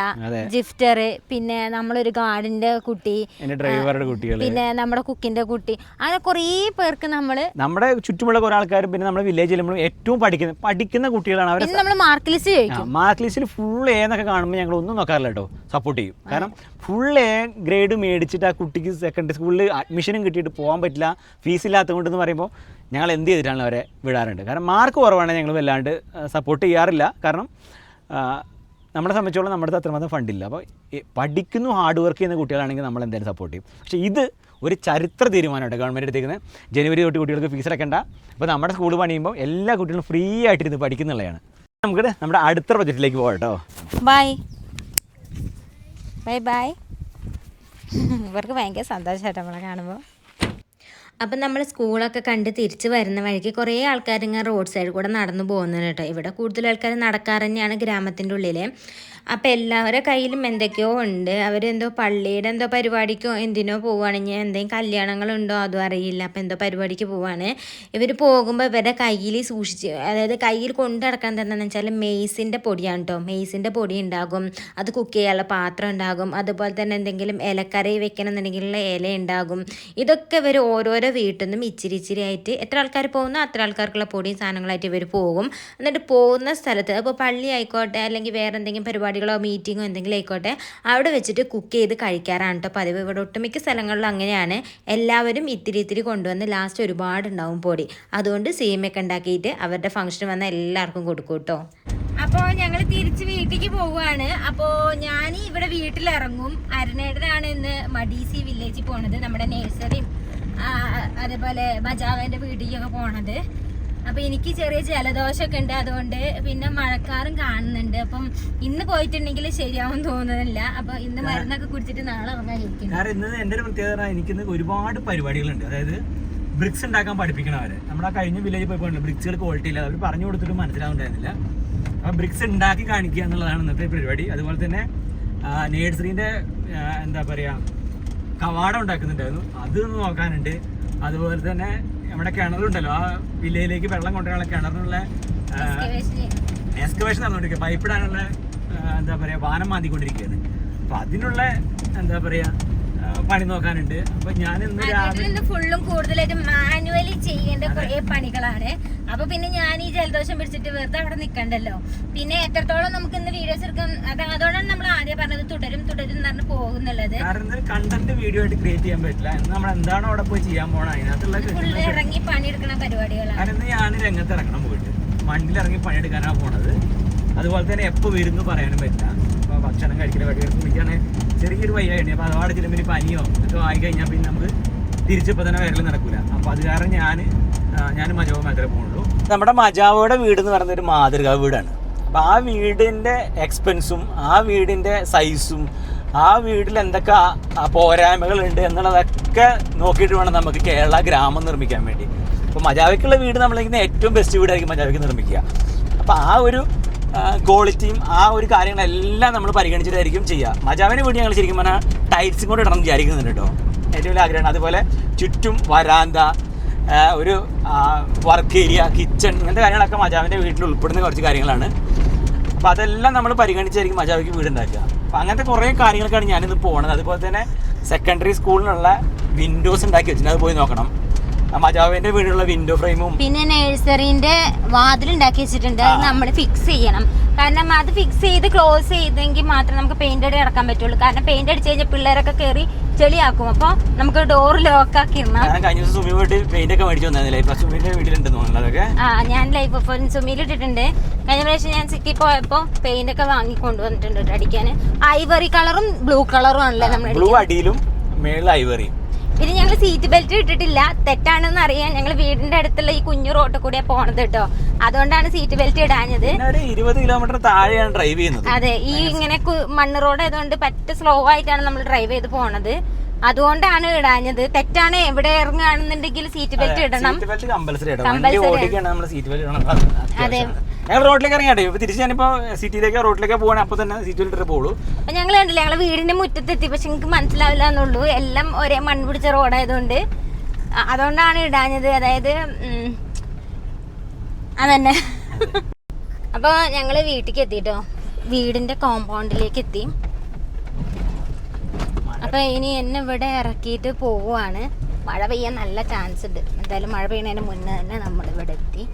[SPEAKER 2] ജിഫ്റ്റർ പിന്നെ നമ്മളൊരു ഗാർഡിന്റെ കുട്ടി
[SPEAKER 1] ഡ്രൈവറുടെ കുട്ടികൾ
[SPEAKER 2] പിന്നെ നമ്മുടെ കുക്കിന്റെ കുട്ടി. അങ്ങനെ കുറേ പേർക്ക് നമ്മൾ
[SPEAKER 1] നമ്മുടെ ചുറ്റുമുള്ള കുറെ ആൾക്കാർ പിന്നെ നമ്മുടെ വില്ലേജിൽ നമ്മൾ ഏറ്റവും പഠിക്കുന്ന പഠിക്കുന്ന കുട്ടികളാണ്
[SPEAKER 2] അവർ നമ്മൾ മാർക്ക് ലിസ്റ്റ് ചോദിക്കും.
[SPEAKER 1] മാർക്ക് ലിസ്റ്റിൽ ഫുൾ എന്നൊക്കെ കാണുമ്പോൾ ഞങ്ങൾ ഒന്നും നോക്കാറില്ല കേട്ടോ സപ്പോർട്ട് ചെയ്യും. കാരണം ഫുൾ എ ഗ്രേഡ് മേടിച്ചിട്ട് ആ കുട്ടിക്ക് സെക്കൻഡറി സ്കൂളിൽ അഡ്മിഷനും കിട്ടിയിട്ട് പോകാൻ പറ്റില്ല ഫീസ് ഇല്ലാത്തത് കൊണ്ടെന്ന് പറയുമ്പോൾ ഞങ്ങൾ എന്ത് ചെയ്തിട്ടാണ് അവരെ വിടാറുണ്ട്? കാരണം മാർക്ക് കുറവാണെങ്കിൽ ഞങ്ങൾ വല്ലാണ്ട് സപ്പോർട്ട് ചെയ്യാറില്ല. കാരണം നമ്മളെ സംബന്ധിച്ചോളം നമ്മുടെ അത്രമാത്രം ഫണ്ടില്ല അപ്പോൾ പഠിക്കുന്നു ഹാർഡ് വർക്ക് ചെയ്യുന്ന കുട്ടികളാണെങ്കിൽ നമ്മൾ എന്തായാലും സപ്പോർട്ട് ചെയ്യും. പക്ഷേ ഇത് ഒരു ചരിത്ര തീരുമാനമായിട്ട് ഗവൺമെന്റ് എടുത്തേക്കുന്നത് ജനുവരി തൊട്ട് കുട്ടികൾക്ക് ഫീസ് അടക്കണ്ട അപ്പോൾ നമ്മുടെ സ്കൂൾ പണിയുമ്പോൾ എല്ലാ കുട്ടികളും ഫ്രീ ആയിട്ടിരുന്ന് പഠിക്കുന്നുള്ളതാണ് നമുക്ക് നമ്മുടെ അടുത്ത പ്രൊജക്റ്റിലേക്ക് പോകാം കേട്ടോ.
[SPEAKER 2] ബൈ ബൈ ബൈ *laughs* ഇവർക്ക് ഭയങ്കര സന്തോഷമായിട്ട് നമ്മളെ കാണുമ്പോൾ അപ്പം നമ്മൾ സ്കൂളൊക്കെ കണ്ട് തിരിച്ച് വരുന്ന വഴിക്ക് കുറേ ആൾക്കാർ ഇങ്ങനെ റോഡ് സൈഡിൽ കൂടെ നടന്നു പോകുന്നുണ്ട് കേട്ടോ. ഇവിടെ കൂടുതൽ ആൾക്കാർ നടക്കാറ് തന്നെയാണ് ഗ്രാമത്തിന്റെ ഉള്ളിൽ അപ്പം എല്ലാവരുടെ കയ്യിലും എന്തൊക്കെയോ ഉണ്ട്. അവരെന്തോ പള്ളിയുടെ എന്തോ പരിപാടിക്കോ എന്തിനോ പോവുകയാണെങ്കിൽ എന്തെങ്കിലും കല്യാണങ്ങളുണ്ടോ അതും അറിയില്ല. അപ്പം എന്തോ പരിപാടിക്ക് പോവാണ്. ഇവർ പോകുമ്പോൾ ഇവരുടെ കയ്യിൽ സൂക്ഷിച്ച് അതായത് കയ്യിൽ കൊണ്ടു നടക്കാൻ തന്നെയെന്ന് വെച്ചാൽ മെയ്സിന്റെ പൊടിയാണ് കേട്ടോ മെയ്സിന്റെ പൊടി ഉണ്ടാകും. അത് കുക്ക് ചെയ്യാനുള്ള പാത്രം ഉണ്ടാകും. അതുപോലെ തന്നെ എന്തെങ്കിലും ഇലക്കറി വെക്കണമെന്നുണ്ടെങ്കിലുള്ള ഇല ഉണ്ടാകും. ഇതൊക്കെ ഇവർ ഓരോരോ ഓരോ വീട്ടിൽ നിന്നും ഇച്ചിരി ഇച്ചിരി ആയിട്ട് എത്ര ആൾക്കാർ പോകുന്നോ അത്ര ആൾക്കാർക്കുള്ള പൊടിയും സാധനങ്ങളായിട്ട് ഇവർ പോകും. എന്നിട്ട് പോകുന്ന സ്ഥലത്ത് അപ്പോൾ പള്ളി ആയിക്കോട്ടെ അല്ലെങ്കിൽ വേറെ എന്തെങ്കിലും പരിപാടികളോ മീറ്റിങ്ങോ എന്തെങ്കിലും ആയിക്കോട്ടെ അവിടെ വെച്ചിട്ട് കുക്ക് ചെയ്ത് കഴിക്കാറാണ് കേട്ടോ പതിവ്. ഇവിടെ ഒട്ടുമിക്ക സ്ഥലങ്ങളിലും അങ്ങനെയാണ്. എല്ലാവരും ഇത്തിരി ഇത്തിരി കൊണ്ടുവന്ന് ലാസ്റ്റ് ഒരുപാട് ഉണ്ടാവും പൊടി. അതുകൊണ്ട് സീമയൊക്കെ ഉണ്ടാക്കിയിട്ട് അവരുടെ ഫംഗ്ഷൻ വന്ന എല്ലാവർക്കും കൊടുക്കും കേട്ടോ അപ്പോൾ ഞങ്ങൾ തിരിച്ച് വീട്ടിലേക്ക് പോവുകയാണ്. അപ്പോൾ ഞാൻ ഇവിടെ വീട്ടിലിറങ്ങും. അരുണേടനാണ് ഇന്ന് മഡീസി വില്ലേജിൽ പോണത്. നമ്മുടെ നഴ്സറിയും അതേപോലെ ബജാവിന്റെ വീട്ടിലേക്കൊക്കെ പോണത്. അപ്പോൾ എനിക്ക് ചെറിയ ജലദോഷമൊക്കെ ഉണ്ട്. അതുകൊണ്ട് പിന്നെ മഴക്കാറും കാണുന്നുണ്ട്. അപ്പം ഇന്ന് പോയിട്ടുണ്ടെങ്കിൽ ശരിയാവും തോന്നുന്നില്ല. അപ്പൊ ഇന്ന് മരുന്നൊക്കെ കുടിച്ചിട്ട് നാളെ ഇറങ്ങാനിരിക്കും
[SPEAKER 1] കാരണം ഇന്ന് എന്റെ ഒരു പ്രത്യേകത എനിക്ക് എനിക്കിന്ന് ഒരുപാട് പരിപാടികളുണ്ട്. അതായത് ബ്രിക്സ് ഉണ്ടാക്കാൻ പഠിപ്പിക്കണം അവരെ. നമ്മുടെ കഴിഞ്ഞ വില്ലേജിൽ പോയിട്ടുണ്ട് ബ്രിക്സുകൾ ക്വാളിറ്റി ഇല്ല. അവർ പറഞ്ഞു കൊടുത്തിട്ട് മനസ്സിലാവുണ്ടായിരുന്നില്ല അപ്പോൾ ബ്രിക്സ് ഉണ്ടാക്കി കാണിക്കുക എന്നുള്ളതാണ് ഇന്നത്തെ പരിപാടി. അതുപോലെ തന്നെ നേഴ്സറിന്റെ എന്താ പറയാ കവാടം ഉണ്ടാക്കുന്നുണ്ടായിരുന്നു. അത് നോക്കാനുണ്ട്. അതുപോലെ തന്നെ നമ്മുടെ കിണറുണ്ടല്ലോ. ആ വില്ലയിലേക്ക് വെള്ളം കൊണ്ടുവരാനുള്ള കിണറിനുള്ള എക്സ്കവേഷൻ നടന്നുകൊണ്ടിരിക്കുക പൈപ്പ് ഇടാനുള്ള എന്താ പറയുക വാനം മാന്തിക്കൊണ്ടിരിക്കുകയാണ്. അപ്പൊ അതിനുള്ള എന്താ പറയാ ആ, പണി നോക്കാനുണ്ട്. അപ്പൊ ഞാൻ ഇന്ന് രാവിലെ
[SPEAKER 2] ഫുള്ളും കൂടുതലായിട്ട് മാനുവലി ചെയ്യേണ്ട കുറെ പണികളാണ്. അപ്പൊ പിന്നെ ഞാൻ ഈ ജലദോഷം പിടിച്ചിട്ട് വെറുതെ അവിടെ നിക്കണ്ടല്ലോ. പിന്നെ എത്രത്തോളം നമുക്ക് ഇന്ന് വീഡിയോസ് എടുക്കാം അത് അതോടാണ് നമ്മൾ ആദ്യം പറഞ്ഞത് തുടരും തുടരും എന്ന് പറഞ്ഞ് പോകുന്നുള്ളത്.
[SPEAKER 1] കണ്ടന്റ് വീഡിയോ ആയിട്ട് ക്രിയേറ്റ് ചെയ്യാൻ പറ്റില്ല. നമ്മൾ എന്താണ് അവിടെ പോയി ചെയ്യാൻ പോണ? അതിനകത്തുള്ള
[SPEAKER 2] ഫുള്ള് ഇറങ്ങി പണിയെടുക്കുന്ന പരിപാടികളാണ്.
[SPEAKER 1] ഞാൻ രംഗത്ത് ഇറങ്ങണം പോയിട്ട്. മണ്ണിൽ ഇറങ്ങി പണിയെടുക്കാനാണ് പോണത്. അതുപോലെ തന്നെ എപ്പോ വരും പറയാനും പറ്റില്ല. ഭക്ഷണം കഴിക്കുന്ന വെടിയെടുക്കും എനിക്കാണ് ചെറിയൊരു വയ്യായിട്ട് അപ്പോൾ അതോടെ ചിലപ്പോൾ പനിയോ ആയി കഴിഞ്ഞാൽ പിന്നെ നമുക്ക് തിരിച്ചിപ്പോൾ തന്നെ വരൽ നടക്കില്ല അപ്പോൾ അത് കാരണം ഞാൻ ഞാൻ മജാവ് മാത്രമേ പോകുള്ളൂ നമ്മുടെ മജാവോടെ വീട് എന്ന് പറയുന്ന ഒരു മാതൃകാ വീടാണ്. അപ്പോൾ ആ വീടിന്റെ എക്സ്പെൻസും ആ വീടിന്റെ സൈസും ആ വീട്ടിൽ എന്തൊക്കെ പോരായ്മകളുണ്ട് എന്നുള്ളതൊക്കെ നോക്കിയിട്ട് വേണം നമുക്ക് കേരള ഗ്രാമം നിർമ്മിക്കാൻ വേണ്ടി. അപ്പോൾ മജാവയ്ക്കുള്ള വീട് നമ്മളിങ്ങനെ ഏറ്റവും ബെസ്റ്റ് വീടായിരിക്കും മജാവയ്ക്ക് നിർമ്മിക്കുക. അപ്പോൾ ആ ഒരു ക്വാളിറ്റിയും ആ ഒരു കാര്യങ്ങളെല്ലാം നമ്മൾ പരിഗണിച്ചിട്ടായിരിക്കും ചെയ്യുക. മജാവിന്റെ വീട് ഞങ്ങൾ ശരിക്കും പറഞ്ഞാൽ ടൈൽസും കൂടെ ഇടണം വിചാരിക്കുന്നുണ്ട് കേട്ടോ. ഏറ്റവും വലിയ ആഗ്രഹമാണ് അതുപോലെ ചുറ്റും വരാന്ത ഒരു വർക്ക് ഏരിയ കിച്ചൺ ഇങ്ങനത്തെ കാര്യങ്ങളൊക്കെ മജാവിന്റെ വീട്ടിൽ ഉൾപ്പെടുന്ന കുറച്ച് കാര്യങ്ങളാണ്. അപ്പോൾ അതെല്ലാം നമ്മൾ പരിഗണിച്ചായിരിക്കും മജാവിക്ക് വീട് ഉണ്ടാക്കുക അപ്പോൾ അങ്ങനത്തെ കുറേ കാര്യങ്ങൾക്കാണ് ഞാനിന്ന് പോകുന്നത് അതുപോലെ തന്നെ സെക്കൻഡറി സ്കൂളിനുള്ള വിൻഡോസ് ഉണ്ടാക്കി വെച്ചിട്ടുണ്ട്. അത് പോയി നോക്കണം. ആ വീടുള്ള വിൻഡോ ഫ്രെയിമും
[SPEAKER 2] പിന്നെ നഴ്സറിന്റെ വാതിൽ ഉണ്ടാക്കി വെച്ചിട്ടുണ്ട്. അത് നമ്മൾ ഫിക്സ് ചെയ്യണം. കാരണം അത് ഫിക്സ് ചെയ്ത് ക്ലോസ് ചെയ്തെങ്കിൽ മാത്രമേ നമുക്ക് പെയിന്റ് അടി ഇറക്കാൻ പറ്റുള്ളൂ. കാരണം പെയിന്റ് അടിച്ച് കഴിഞ്ഞാൽ പിള്ളേരൊക്കെ കയറി ചെളിയാക്കും. അപ്പൊ നമുക്ക് ഡോർ ലോക്ക് ആക്കി
[SPEAKER 1] കഴിഞ്ഞ ദിവസം സുമി വീട്ടിൽ പെയിന്റ് ഒക്കെ മേടിച്ചു സുമിന്റെ അതൊക്കെ.
[SPEAKER 2] ആ ഞാൻ ലൈഫ് ഓഫ് സുമിയിൽ ഇട്ടിട്ടുണ്ട്. കഴിഞ്ഞ പ്രാവശ്യം ഞാൻ സിറ്റി പോയപ്പോ പെയിന്റ് ഒക്കെ വാങ്ങി കൊണ്ടുവന്നിട്ടുണ്ട് അടിക്കാൻ ഐവറി കളറും ബ്ലൂ കളറും ആണല്ലേ നമ്മൾ
[SPEAKER 1] ബ്ലൂ അടിയിലും മേളിൽ ഐവറിയും
[SPEAKER 2] പിന്നെ ഞങ്ങൾ സീറ്റ് ബെൽറ്റ് ഇട്ടിട്ടില്ല. തെറ്റാണെന്ന് അറിയാൻ ഞങ്ങൾ വീടിന്റെ അടുത്തുള്ള ഈ കുഞ്ഞു റോട്ടിൽ കൂടെ പോണത് കേട്ടോ അതുകൊണ്ടാണ് സീറ്റ് ബെൽറ്റ് ഇടാഞ്ഞത്.
[SPEAKER 1] ഇരുപത് കിലോമീറ്റർ താഴെയാണ് ഡ്രൈവ് ചെയ്യുന്നത്.
[SPEAKER 2] അതെ ഈ ഇങ്ങനെ മണ്ണ് റോഡ് ആയതുകൊണ്ട് പറ്റ സ്ലോ ആയിട്ടാണ് നമ്മൾ ഡ്രൈവ് ചെയ്ത് പോണത്. അതുകൊണ്ടാണ് ഇടാഞ്ഞത്. തെറ്റാണ്. എവിടെ ഇറങ്ങുകയാണെന്നുണ്ടെങ്കിൽ സീറ്റ് ബെൽറ്റ് ഇടണം.
[SPEAKER 1] കമ്പൽസറി അത്. ഞങ്ങൾ റോഡിലേക്ക് ഇറങ്ങിയാട്ടെ. ഇപ്പൊ തിരിച്ച് ഞാനിപ്പോ സിറ്റിയിലേക്ക് റോഡിലേക്ക് പോകണേ അപ്പൊ തന്നെ സിറ്റി ഇട്ട് പോകുള്ളൂ
[SPEAKER 2] അപ്പൊ ഞങ്ങൾ കണ്ടില്ല ഞങ്ങളെ വീടിന്റെ മുറ്റത്തെത്തി. പക്ഷെ നിങ്ങൾക്ക് മനസ്സിലാവില്ല എന്നുള്ളൂ. എല്ലാം ഒരേ മണ്ണ് പിടിച്ച റോഡായതുകൊണ്ട്. അതുകൊണ്ടാണ് ഇടാഞ്ഞത്. അതായത് അതന്നെ. അപ്പൊ ഞങ്ങൾ വീട്ടിലേക്ക് എത്തിട്ടോ. വീടിന്റെ കോമ്പൗണ്ടിലേക്ക് എത്തി. അപ്പൊ ഇനി എന്നെ ഇവിടെ ഇറക്കിയിട്ട് പോവുകയാണ് മഴ പെയ്യാൻ നല്ല ചാൻസ് ഉണ്ട്. എന്തായാലും മഴ പെയ്യുന്നതിന് മുന്നേ തന്നെ നമ്മൾ ഇവിടെ എത്തി.